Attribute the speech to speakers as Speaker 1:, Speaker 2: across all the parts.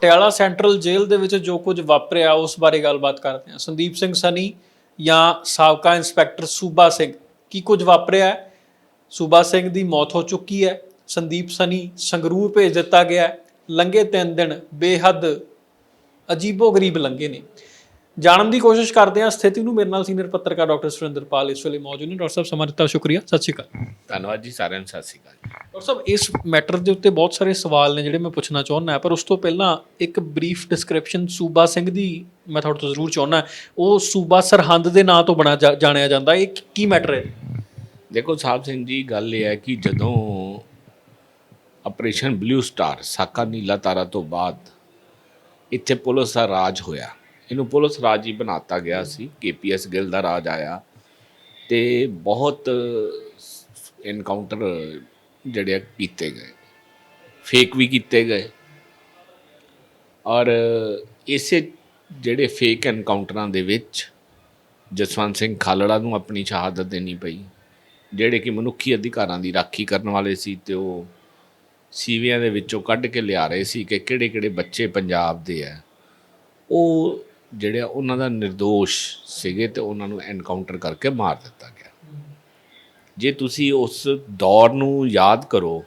Speaker 1: Patiala central ਜੇਲ੍ਹ ਦੇ ਵਿੱਚ ਜੋ ਕੁਝ ਵਾਪਰਿਆ, ਉਸ ਬਾਰੇ ਗੱਲਬਾਤ ਕਰਦੇ ਹਾਂ। ਸੰਦੀਪ ਸਿੰਘ ਸਨੀ ਜਾਂ ਸਾਬਕਾ ਇੰਸਪੈਕਟਰ ਸੂਬਾ ਸਿੰਘ, ਕੀ ਕੁਝ ਵਾਪਰਿਆ ਸੂਬਾ ਸਿੰਘ ਦੀ ਮੌਤ ਹੋ ਚੁੱਕੀ ਹੈ। ਸੰਦੀਪ ਸਨੀ ਸੰਗਰੂਰ ਭੇਜ ਦਿੱਤਾ ਗਿਆ ਹੈ। ਲੰਗੇ ਤਿੰਨ ਦਿਨ ਬੇਹੱਦ ਅਜੀਬੋ-ਗਰੀਬ ਲੰਗੇ ਨੇ। ਜਾਣਨ ਦੀ ਕੋਸ਼ਿਸ਼ ਕਰਦੇ ਹਾਂ। ਸਥਿਤੀ ਨੂੰ ਮੇਰੇ ਨਾਲ ਸੀਨੀਅਰ ਪੱਤਰਕਾਰ ਡਾਕਟਰ ਸੁਰਿੰਦਰਪਾਲ ਇਸ ਵੇਲੇ ਮੌਜੂਦ ਨੇ। ਡਾਕਟਰ ਸਾਹਿਬ ਸਮਾਂ ਦਿੱਤਾ ਸ਼ੁਕਰੀਆ। ਸਤਿ ਸ਼੍ਰੀ ਅਕਾਲ।
Speaker 2: ਧੰਨਵਾਦ ਜੀ ਸਾਰਿਆਂ ਨੂੰ ਸਤਿ ਸ਼੍ਰੀ ਅਕਾਲ।
Speaker 1: ਡਾਕਟਰ ਸਾਹਿਬ ਇਸ ਮੈਟਰ ਦੇ ਉੱਤੇ ਬਹੁਤ ਸਾਰੇ ਸਵਾਲ ਨੇ ਜਿਹੜੇ ਮੈਂ ਪੁੱਛਣਾ ਚਾਹੁੰਦਾ ਪਰ ਉਸ ਤੋਂ ਪਹਿਲਾਂ ਇੱਕ ਬਰੀਫ ਡਿਸਕ੍ਰਿਪਸ਼ਨ ਸੂਬਾ ਸਿੰਘ ਦੀ ਮੈਂ ਤੁਹਾਡੇ ਤੋਂ ਜ਼ਰੂਰ ਚਾਹੁੰਦਾ ਉਹ ਸੂਬਾ ਸਰਹੰਦ ਦੇ ਨਾਂ ਤੋਂ ਬਣਾ ਜਾਣਿਆ ਜਾਂਦਾ। ਇਹ ਕੀ ਮੈਟਰ ਹੈ?
Speaker 2: ਦੇਖੋ ਸਾਹਿਬ ਸਿੰਘ ਜੀ ਗੱਲ ਇਹ ਹੈ ਕਿ ਜਦੋਂ ਆਪਰੇਸ਼ਨ ਬਲੂ ਸਟਾਰ ਸਾਕਾ ਨੀਲਾ ਤਾਰਾ ਤੋਂ ਬਾਅਦ ਇੱਥੇ ਪੁਲਿਸ ਦਾ ਰਾਜ ਹੋਇਆ ਇਹਨੂੰ ਪੁਲਿਸ ਰਾਜ ਹੀ ਬਣਾਤਾ ਗਿਆ ਸੀ ਕੇਪੀਐਸ ਗਿੱਲ ਦਾ ਰਾਜ ਆਇਆ ਤੇ ਬਹੁਤ ਐਨਕਾਊਂਟਰ ਜਿਹੜੇ ਕੀਤੇ ਗਏ ਫੇਕ ਵੀ ਕੀਤੇ ਗਏ। ਔਰ ਇਸੇ ਜਿਹੜੇ ਫੇਕ ਐਨਕਾਊਂਟਰਾਂ ਦੇ ਵਿੱਚ ਜਸਵੰਤ ਸਿੰਘ ਖਾਲੜਾ ਨੂੰ ਆਪਣੀ ਸ਼ਹਾਦਤ ਦੇਣੀ ਪਈ ਜਿਹੜੇ ਕਿ ਮਨੁੱਖੀ ਅਧਿਕਾਰਾਂ ਦੀ ਰਾਖੀ ਕਰਨ ਵਾਲੇ ਸੀ ਤੇ ਉਹ ਸੀਵੀਆਂ ਦੇ ਵਿੱਚੋਂ ਕੱਢ ਕੇ ਲਿਆ ਰਹੇ ਸੀ ਕਿ ਕਿਹੜੇ ਕਿਹੜੇ ਬੱਚੇ ਪੰਜਾਬ ਦੇ ਆ। ਉਹ ਜਿਹੜੇ ਉਹਨਾਂ ਦਾ નિર્ਦੋਸ਼ ਸੀਗੇ ਤੇ ਉਹਨਾਂ ਨੂੰ ਐਨਕਾਊਂਟਰ ਕਰਕੇ ਮਾਰ ਦਿੱਤਾ ਗਿਆ। ਜੇ ਤੁਸੀਂ ਉਸ ਦੌਰ ਨੂੰ ਯਾਦ ਕਰੋ,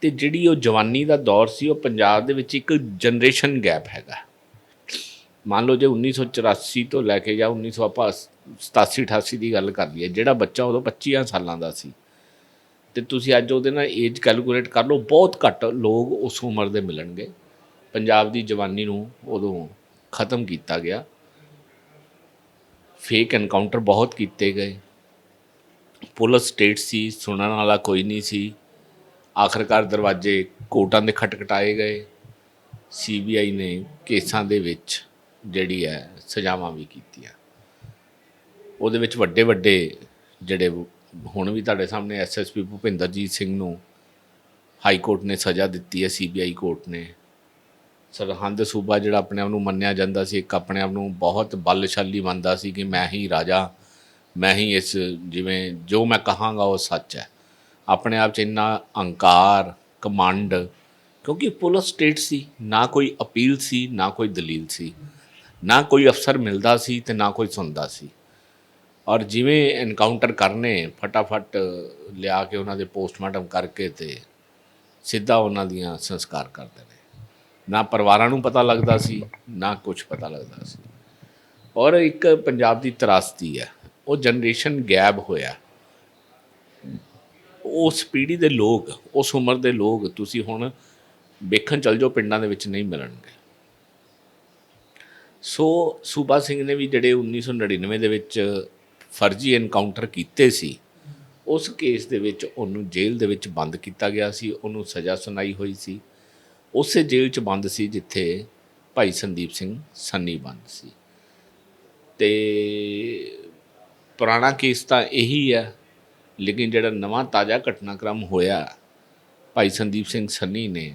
Speaker 2: ਤੇ ਜਿਹੜੀ ਉਹ ਜਵਾਨੀ ਦਾ ਦੌਰ ਸੀ, ਉਹ ਪੰਜਾਬ ਦੇ ਵਿੱਚ ਇੱਕ ਜਨਰੇਸ਼ਨ ਗੈਪ ਹੈਗਾ। ਮੰਨ ਲਓ ਜੇ 1984 ਤੋਂ ਲੈ ਕੇ ਜਾਂ 1900 ਆਪਾਂ 87 88 ਦੀ ਗੱਲ ਕਰ ਲਈਏ, ਜਿਹੜਾ ਬੱਚਾ ਉਦੋਂ 25 ਸਾਲਾਂ ਦਾ ਸੀ, ਤੇ ਤੁਸੀਂ ਅੱਜ ਉਹਦੇ ਨਾਲ ਏਜ ਕੈਲਕੂਲੇਟ ਕਰ ਲਓ, ਬਹੁਤ ਘੱਟ ਲੋਕ ਉਸ ਉਮਰ ਦੇ ਮਿਲਣਗੇ। ਪੰਜਾਬ ਦੀ ਜਵਾਨੀ ਨੂੰ ਉਦੋਂ ਖਤਮ ਕੀਤਾ ਗਿਆ। ਫੇਕ ਐਨਕਾਊਂਟਰ ਬਹੁਤ ਕੀਤੇ ਗਏ। ਪੁਲਿਸ ਸਟੇਟ ਸੀ, ਸੁਣਨ ਵਾਲਾ ਕੋਈ ਨਹੀਂ ਸੀ। ਆਖਰਕਾਰ ਦਰਵਾਜ਼ੇ ਕੋਰਟਾਂ ਦੇ ਖਟਖਟਾਏ ਗਏ। ਸੀਬੀਆਈ ਨੇ ਕੇਸਾਂ ਦੇ ਵਿੱਚ ਜਿਹੜੀ ਹੈ, ਸਜ਼ਾਵਾਂ ਵੀ ਕੀਤੀਆਂ। ਉਹਦੇ ਵਿੱਚ ਵੱਡੇ ਵੱਡੇ ਜਿਹੜੇ ਹੁਣ ਵੀ ਤੁਹਾਡੇ ਸਾਹਮਣੇ ਐਸਐਸਪੀ ਭੁਪਿੰਦਰਜੀਤ ਸਿੰਘ ਨੂੰ ਹਾਈ ਕੋਰਟ ਨੇ ਸਜ਼ਾ ਦਿੱਤੀ ਹੈ ਸੀਬੀਆਈ ਕੋਰਟ ਨੇ। ਸਰਹੰਦ ਸੂਬਾ ਜਿਹੜਾ ਆਪਣੇ ਆਪ ਨੂੰ ਮੰਨਿਆ ਜਾਂਦਾ ਸੀ, ਇੱਕ ਆਪਣੇ ਆਪ ਨੂੰ ਬਹੁਤ ਬਲਸ਼ਾਲੀ ਮੰਨਦਾ ਸੀ ਕਿ ਮੈਂ ਹੀ ਰਾਜਾ, ਮੈਂ ਹੀ ਇਸ ਜਿਵੇਂ ਜੋ ਮੈਂ ਕਹਾਂਗਾ ਉਹ ਸੱਚ ਹੈ। ਆਪਣੇ ਆਪ 'ਚ ਇੰਨਾ ਅਹੰਕਾਰ ਕਮਾਂਡ ਕਿਉਂਕਿ ਪੁਲਿਸ ਸਟੇਟ ਸੀ, ਨਾ ਕੋਈ ਅਪੀਲ ਸੀ, ਨਾ ਕੋਈ ਦਲੀਲ ਸੀ। ਨਾ ਕੋਈ ਅਫਸਰ ਮਿਲਦਾ ਸੀ ਤੇ ਨਾ ਕੋਈ ਸੁਣਦਾ ਸੀ। ਔਰ ਜਿਵੇਂ ਐਨਕਾਊਂਟਰ ਕਰਨੇ, ਫਟਾਫਟ ਲਿਆ ਕੇ ਉਹਨਾਂ ਦੇ ਪੋਸਟਮਾਰਟਮ ਕਰਕੇ ਤੇ ਸਿੱਧਾ ਉਹਨਾਂ ਦੀਆਂ ਸੰਸਕਾਰ ਕਰਦੇ ਨੇ ਨਾ ਪਰਿਵਾਰਾਂ ਨੂੰ ਪਤਾ ਲੱਗਦਾ ਸੀ, ਨਾ ਕੁਝ ਪਤਾ ਲੱਗਦਾ ਸੀ। ਔਰ ਇੱਕ ਪੰਜਾਬ ਦੀ ਤਰਾਸਦੀ ਹੈ, ਉਹ ਜਨਰੇਸ਼ਨ ਗੈਪ ਹੋਇਆ। ਉਸ ਪੀੜ੍ਹੀ ਦੇ ਲੋਕ, ਉਸ ਉਮਰ ਦੇ ਲੋਕ ਤੁਸੀਂ ਹੁਣ ਵੇਖਣ ਚੱਲ ਜਾਓ, ਪਿੰਡਾਂ ਦੇ ਵਿੱਚ ਨਹੀਂ ਮਿਲਣਗੇ। ਸੋ ਸੂਬਾ ਸਿੰਘ ਨੇ ਵੀ ਜਿਹੜੇ 1999 ਦੇ ਵਿੱਚ ਫਰਜ਼ੀ ਐਨਕਾਊਂਟਰ ਕੀਤੇ ਸੀ, ਉਸ ਕੇਸ ਦੇ ਵਿੱਚ ਉਹਨੂੰ ਜੇਲ੍ਹ ਦੇ ਵਿੱਚ ਬੰਦ ਕੀਤਾ ਗਿਆ ਸੀ, ਉਹਨੂੰ ਸਜ਼ਾ ਸੁਣਾਈ ਹੋਈ ਸੀ। ਉਸੇ ਜੇਲ੍ਹ 'ਚ ਬੰਦ ਸੀ ਜਿੱਥੇ ਭਾਈ ਸੰਦੀਪ ਸਿੰਘ ਸੰਨੀ ਬੰਦ ਸੀ। ਤੇ ਪੁਰਾਣਾ ਕੇਸ ਤਾਂ ਇਹੀ ਆ ਲੇਕਿਨ ਜਿਹੜਾ ਨਵਾਂ ਤਾਜ਼ਾ ਘਟਨਾਕ੍ਰਮ ਹੋਇਆ, ਭਾਈ ਸੰਦੀਪ ਸਿੰਘ ਸੰਨੀ ਨੇ,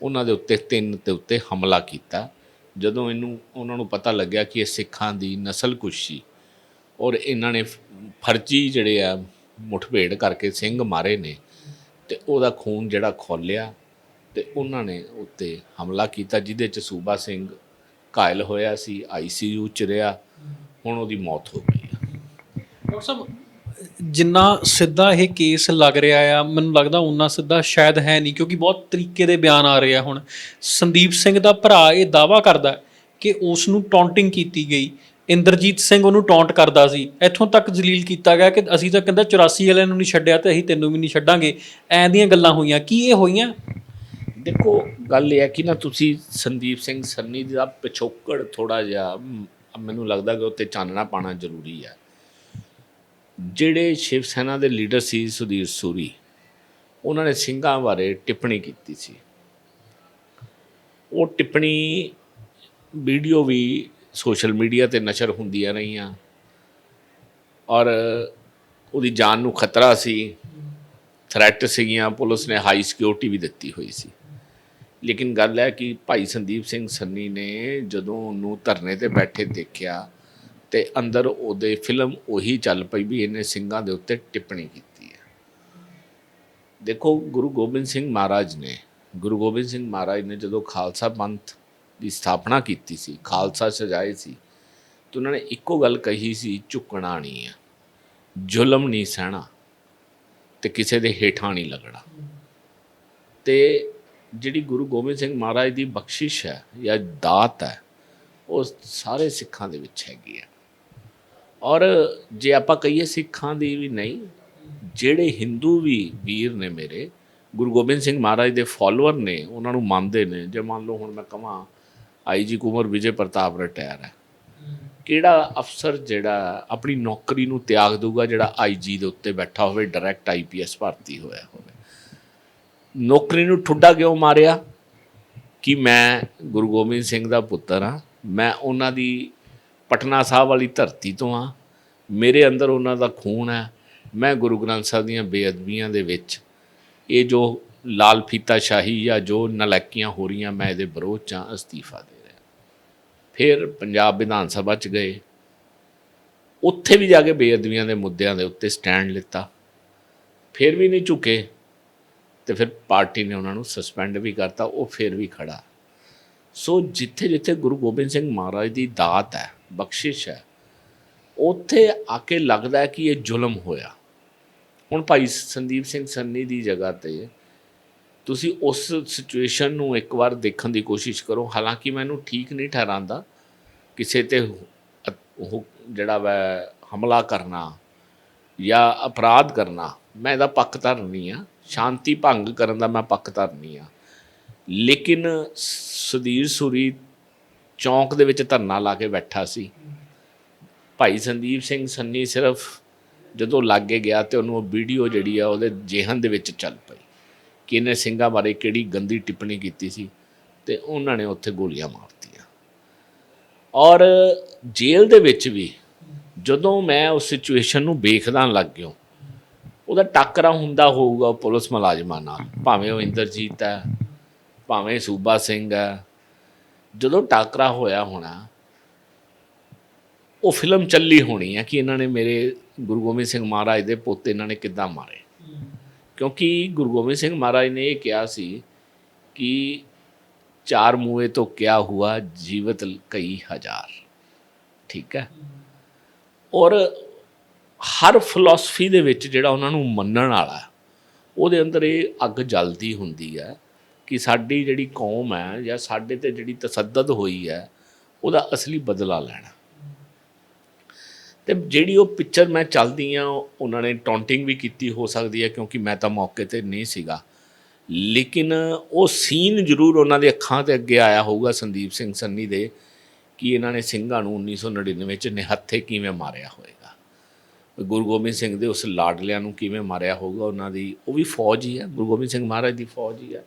Speaker 2: ਉਹਨਾਂ ਦੇ ਉੱਤੇ ਤਿੰਨ ਦੇ ਉੱਤੇ ਹਮਲਾ ਕੀਤਾ। ਜਦੋਂ ਇਹਨੂੰ, ਉਹਨਾਂ ਨੂੰ ਪਤਾ ਲੱਗਿਆ ਕਿ ਇਹ ਸਿੱਖਾਂ ਦੀ ਨਸਲਕੁਸ਼ੀ, ਔਰ ਇਹਨਾਂ ਨੇ ਫਰਜ਼ੀ ਜਿਹੜੇ ਆ ਮੁਠਭੇੜ ਕਰਕੇ ਸਿੰਘ ਮਾਰੇ ਨੇ, ਤੇ ਉਹਦਾ ਖੂਨ ਜਿਹੜਾ ਖੋਲਿਆ ਤੇ ਉਹਨਾਂ ਨੇ ਉੱਤੇ ਹਮਲਾ ਕੀਤਾ, ਜਿਹਦੇ ਚ ਸੂਬਾ ਸਿੰਘ ਘਾਇਲ ਹੋਇਆ ਸੀ ਆਈਸੀਯੂ ਚ ਰਿਹਾ, ਹੁਣ ਉਹਦੀ ਮੌਤ ਹੋ ਗਈ ਆ।
Speaker 1: ਡਾਕਟਰ ਸਾਹਿਬ, ਜਿੰਨਾ ਸਿੱਧਾ ਇਹ ਕੇਸ ਲੱਗ ਰਿਹਾ ਆ, ਮੈਨੂੰ ਲੱਗਦਾ ਉਨਾ ਸਿੱਧਾ ਸ਼ਾਇਦ ਹੈ ਨਹੀਂ, ਕਿਉਂਕਿ ਬਹੁਤ ਤਰੀਕੇ ਦੇ ਬਿਆਨ ਆ ਰਹੇ ਆ ਹੁਣ। ਸੰਦੀਪ ਸਿੰਘ ਦਾ ਭਰਾ ਇਹ ਦਾਵਾ ਕਰਦਾ ਕਿ ਉਸ ਨੂੰ ਟੌਂਟਿੰਗ ਕੀਤੀ ਗਈ। ਇੰਦਰਜੀਤ ਸਿੰਘ ਉਹਨੂੰ ਟੌਂਟ ਕਰਦਾ ਸੀ। ਇੱਥੋਂ ਤੱਕ ਜਲੀਲ ਕੀਤਾ ਗਿਆ ਕਿ ਅਸੀਂ ਤਾਂ ਕਹਿੰਦਾ 84 ਵਾਲਿਆਂ ਨੂੰ ਨਹੀਂ ਛੱਡਿਆ ਤੇ ਅਸੀਂ ਤੈਨੂੰ ਵੀ ਨਹੀਂ ਛੱਡਾਂਗੇ। ਐਂ ਦੀਆਂ ਗੱਲਾਂ ਹੋਈਆਂ। ਕੀ ਇਹ ਹੋਈਆਂ?
Speaker 2: ਦੇਖੋ, ਗੱਲ ਇਹ ਹੈ ਕਿ ਨਾ ਤੁਸੀਂ ਸੰਦੀਪ ਸਿੰਘ ਸੰਨੀ ਦਾ ਪਿਛੋਕੜ ਥੋੜਾ ਜਿਹਾ ਮੈਨੂੰ ਲੱਗਦਾ ਕਿ ਉੱਤੇ ਚਾਨਣਾ ਪਾਣਾ ਜ਼ਰੂਰੀ ਹੈ। ਜਿਹੜੇ ਸ਼ਿਵ ਸੈਨਾ ਦੇ ਲੀਡਰ ਸੀ ਸੁਧੀਰ ਸੂਰੀ, ਉਹਨਾਂ ਨੇ ਸਿੰਘਾਂ ਬਾਰੇ ਟਿੱਪਣੀ ਕੀਤੀ ਸੀ। ਉਹ ਟਿੱਪਣੀ ਵੀਡੀਓ ਵੀ ਸੋਸ਼ਲ ਮੀਡੀਆ ਤੇ ਨਸ਼ਰ ਹੁੰਦੀਆਂ ਰਹੀਆਂ ਔਰ ਉਹਦੀ ਜਾਨ ਨੂੰ ਖਤਰਾ ਸੀ, ਥ੍ਰੈਟ ਸੀਗੀਆਂ, ਪੁਲਿਸ ਨੇ ਹਾਈ ਸਿਕਿਉਰਿਟੀ ਵੀ ਦਿੱਤੀ ਹੋਈ ਸੀ। ਲੇਕਿਨ ਗੱਲ ਹੈ ਕਿ ਭਾਈ ਸੰਦੀਪ ਸਿੰਘ ਸੰਨੀ ਨੇ ਜਦੋਂ ਉਹਨੂੰ ਧਰਨੇ ਤੇ ਬੈਠੇ ਦੇਖਿਆ ਤੇ ਅੰਦਰ ਉਹਦੇ ਫਿਲਮ ਉਹੀ ਚੱਲ ਪਈ ਵੀ ਇਹਨੇ ਸਿੰਘਾਂ ਦੇ ਉੱਤੇ ਟਿੱਪਣੀ ਕੀਤੀ ਹੈ। ਦੇਖੋ, ਗੁਰੂ ਗੋਬਿੰਦ ਸਿੰਘ ਮਹਾਰਾਜ ਨੇ, ਗੁਰੂ ਗੋਬਿੰਦ ਸਿੰਘ ਮਹਾਰਾਜ ਨੇ ਜਦੋਂ ਖਾਲਸਾ ਪੰਥ ਦੀ ਸਥਾਪਨਾ ਕੀਤੀ ਸੀ, ਖਾਲਸਾ ਸਜਾਏ ਸੀ, ਤੇ ਉਹਨਾਂ ਨੇ ਇੱਕੋ ਗੱਲ ਕਹੀ ਸੀ, ਝੁਕਣਾ ਨਹੀਂ ਆ ਜ਼ੁਲਮ ਨਹੀਂ ਸਹਿਣਾ ਤੇ ਕਿਸੇ ਦੇ ਹੇਠਾਂ ਨਹੀਂ ਲੱਗਣਾ। ਤੇ ਜਿਹੜੀ ਗੁਰੂ ਗੋਬਿੰਦ ਸਿੰਘ ਮਹਾਰਾਜ ਦੀ ਬਖਸ਼ਿਸ਼ ਹੈ ਜਾਂ ਦਾਤ ਹੈ, ਉਹ ਸਾਰੇ ਸਿੱਖਾਂ ਦੇ ਵਿੱਚ ਹੈਗੀ ਹੈ। ਔਰ ਜੇ ਆਪਾਂ ਕਹੀਏ ਸਿੱਖਾਂ ਦੀ ਵੀ ਨਹੀਂ, ਜਿਹੜੇ ਹਿੰਦੂ ਵੀ ਵੀਰ ਨੇ ਮੇਰੇ, ਗੁਰੂ ਗੋਬਿੰਦ ਸਿੰਘ ਮਹਾਰਾਜ ਦੇ ਫਾਲੋਅਰ ਨੇ, ਉਹਨਾਂ ਨੂੰ ਮੰਨਦੇ ਨੇ, ਜੇ ਮੰਨ ਲਓ ਹੁਣ ਮੈਂ ਕਹਾਂ ਆਈਜੀ ਕੁਮਰ ਵਿਜੇ ਪ੍ਰਤਾਪ ਰਿਟਾਇਰ ਹੈ। ਕਿਹੜਾ ਅਫਸਰ ਜਿਹੜਾ ਆਪਣੀ ਨੌਕਰੀ ਨੂੰ ਤਿਆਗ ਦੂਗਾ ਜਿਹੜਾ ਆਈਜੀ ਦੇ ਉੱਤੇ ਬੈਠਾ ਹੋਵੇ ਡਾਇਰੈਕਟ ਆਈਪੀਐਸ ਭਰਤੀ ਹੋਇਆ ਹੋਵੇ? ਨੌਕਰੀ ਨੂੰ ਠੁੱਡਾ ਕਿਉਂ ਮਾਰਿਆ? ਕਿ ਮੈਂ ਗੁਰੂ ਗੋਬਿੰਦ ਸਿੰਘ ਦਾ ਪੁੱਤਰ ਹਾਂ, ਮੈਂ ਉਹਨਾਂ ਦੀ ਪਟਨਾ ਸਾਹਿਬ ਵਾਲੀ ਧਰਤੀ ਤੋਂ ਹਾਂ, ਮੇਰੇ ਅੰਦਰ ਉਹਨਾਂ ਦਾ ਖੂਨ ਹੈ, ਮੈਂ ਗੁਰੂ ਗ੍ਰੰਥ ਸਾਹਿਬ ਦੀਆਂ ਬੇਅਦਬੀਆਂ ਦੇ ਵਿੱਚ, ਇਹ ਜੋ ਲਾਲ ਫੀਤਾ ਸ਼ਾਹੀ ਜਾਂ ਜੋ ਨਲੈਕੀਆਂ ਹੋ ਰਹੀਆਂ, ਮੈਂ ਇਹਦੇ ਵਿਰੋਧ 'ਚ ਹਾਂ ਅਸਤੀਫਾ ਦੇ ਰਿਹਾ। ਫਿਰ ਪੰਜਾਬ ਵਿਧਾਨ ਸਭਾ 'ਚ ਗਏ। ਉੱਥੇ ਵੀ ਜਾ ਕੇ ਬੇਅਦਬੀਆਂ ਦੇ ਮੁੱਦਿਆਂ ਦੇ ਉੱਤੇ ਸਟੈਂਡ ਲਿੱਤਾ। ਫਿਰ ਵੀ ਨਹੀਂ ਝੁਕੇ। ਤੇ ਫਿਰ ਪਾਰਟੀ ਨੇ ਉਹਨਾਂ ਨੂੰ ਸਸਪੈਂਡ ਵੀ ਕਰਤਾ, ਉਹ ਫਿਰ ਵੀ ਖੜਾ। ਸੋ ਜਿੱਥੇ ਜਿੱਥੇ ਗੁਰੂ ਗੋਬਿੰਦ ਸਿੰਘ ਮਹਾਰਾਜ ਦੀ ਦਾਤ ਹੈ, ਬਖਸ਼ਿਸ਼ ਹੈ, ਉੱਥੇ ਆ ਕੇ ਲੱਗਦਾ ਹੈ ਕਿ ਇਹ ਜ਼ੁਲਮ ਹੋਇਆ। ਹੁਣ ਭਾਈ ਸੰਦੀਪ ਸਿੰਘ ਸੰਨੀ ਦੀ ਜਗ੍ਹਾ ਤੇ ਤੁਸੀਂ ਉਸ ਸਿਚੁਏਸ਼ਨ ਨੂੰ ਇੱਕ ਵਾਰ ਦੇਖਣ ਦੀ ਕੋਸ਼ਿਸ਼ ਕਰੋ। ਹਾਲਾਂਕਿ ਮੈਨੂੰ ਠੀਕ ਨਹੀਂ ਠਹਿਰਾਂਦਾ ਕਿਸੇ ਤੇ ਉਹ ਜਿਹੜਾ ਵੈ ਹਮਲਾ ਕਰਨਾ ਜਾਂ ਅਪਰਾਧ ਕਰਨਾ, ਮੈਂ ਇਹਦਾ ਪੱਖਧਾਰ ਨਹੀਂ ਆ। ਸ਼ਾਂਤੀ ਭੰਗ ਕਰਨ ਦਾ ਮੈਂ ਪੱਖਧਾਰ ਧਰਨੀ ਆ। ਲੇਕਿਨ ਸੁਧੀਰ ਸੂਰੀ ਚੌਂਕ ਦੇ ਵਿੱਚ ਧਰਨਾ ਲਾ ਕੇ ਬੈਠਾ ਸੀ। ਭਾਈ ਸੰਦੀਪ ਸਿੰਘ ਸੰਨੀ ਸਿਰਫ ਜਦੋਂ ਲਾਗੇ ਗਿਆ ਤੇ ਉਹਨੂੰ ਉਹ ਵੀਡੀਓ ਜਿਹੜੀ ਆ ਉਹਦੇ ਜੇਹਨ ਦੇ ਵਿੱਚ ਚੱਲ ਪਈ ਕਿ ਇਹਨੇ ਸਿੰਘਾਂ ਬਾਰੇ ਕਿਹੜੀ ਗੰਦੀ ਟਿੱਪਣੀ ਕੀਤੀ ਸੀ ਤੇ ਉਹਨਾਂ ਨੇ ਉੱਥੇ ਗੋਲੀਆਂ ਮਾਰਤੀਆਂ। ਔਰ ਜੇਲ੍ਹ ਦੇ ਵਿੱਚ ਵੀ ਜਦੋਂ ਮੈਂ ਉਸ ਸਿਚੁਏਸ਼ਨ ਨੂੰ ਵੇਖਦਾ ਲੱਗ ਗਿਆ ਉਹਦਾ ਟੱਕਰਾ ਹੁੰਦਾ ਹੋਊਗਾ ਪੁਲਿਸ ਮੁਲਾਜ਼ਮਾਂ ਨਾਲ। ਭਾਵੇਂ ਉਹ ਇੰਦਰਜੀਤ ਹੈ, ਭਾਵੇਂ ਸੂਬਾ ਸਿੰਘ ਹੈ। ਜਦੋਂ ਟਾਕਰਾ ਹੋਇਆ ਹੋਣਾ, ਉਹ ਫਿਲਮ ਚੱਲੀ ਹੋਣੀ ਹੈ ਕਿ ਇਹਨਾਂ ਨੇ ਮੇਰੇ ਗੁਰੂ ਗੋਬਿੰਦ ਸਿੰਘ ਮਹਾਰਾਜ ਦੇ ਪੁੱਤ ਇਹਨਾਂ ਨੇ ਕਿੱਦਾਂ ਮਾਰੇ। ਕਿਉਂਕਿ ਗੁਰੂ ਗੋਬਿੰਦ ਸਿੰਘ ਮਹਾਰਾਜ ਨੇ ਇਹ ਕਿਹਾ ਸੀ ਕਿ ਚਾਰ ਮੂਏ ਤੋਂ ਕਿਆ ਹੁਆ ਜੀਵਤ ਕਈ ਹਜ਼ਾਰ। ਠੀਕ ਹੈ? ਔਰ ਹਰ ਫਿਲਾਸਫੀ ਦੇ ਵਿੱਚ ਜਿਹੜਾ ਉਹਨਾਂ ਨੂੰ ਮੰਨਣ ਵਾਲਾ ਉਹਦੇ ਅੰਦਰ ਇਹ ਅੱਗ ਜਲਦੀ ਹੁੰਦੀ ਹੈ ਕਿ ਸਾਡੀ ਜਿਹੜੀ ਕੌਮ ਹੈ ਜਾਂ ਸਾਡੇ ਤੇ ਜਿਹੜੀ ਤਸੱਦਦ ਹੋਈ ਹੈ, ਉਹਦਾ ਅਸਲੀ ਬਦਲਾ ਲੈਣਾ। ਤੇ ਜਿਹੜੀ ਉਹ ਪਿਕਚਰ ਮੈਂ ਚੱਲਦੀ ਆ ਉਹਨਾਂ ਨੇ ਟੌਂਟਿੰਗ ਵੀ ਕੀਤੀ ਹੋ ਸਕਦੀ ਹੈ ਕਿਉਂਕਿ ਮੈਂ ਤਾਂ ਮੌਕੇ ਤੇ ਨਹੀਂ ਸੀਗਾ। ਲੇਕਿਨ ਉਹ ਸੀਨ ਜ਼ਰੂਰ ਉਹਨਾਂ ਦੇ ਅੱਖਾਂ ਤੇ ਅੱਗੇ ਆਇਆ ਹੋਊਗਾ ਸੰਦੀਪ ਸਿੰਘ ਸੰਨੀ ਦੇ, ਕਿ ਇਹਨਾਂ ਨੇ ਸਿੰਘਾਂ ਨੂੰ 1999 ਚ ਨਿਹੱਥੇ ਕਿਵੇਂ ਮਾਰਿਆ ਹੋਏ। ਗੁਰੂ ਗੋਬਿੰਦ ਸਿੰਘ ਦੇ ਉਸ ਲਾਡਲਿਆਂ ਨੂੰ ਕਿਵੇਂ ਮਾਰਿਆ ਹੋਊਗਾ ਉਹਨਾਂ ਦੀ ਉਹ ਵੀ ਫੌਜ ਹੀ ਹੈ ਗੁਰੂ ਗੋਬਿੰਦ ਸਿੰਘ ਮਹਾਰਾਜ ਦੀ ਫੌਜ ਹੀ ਹੈ।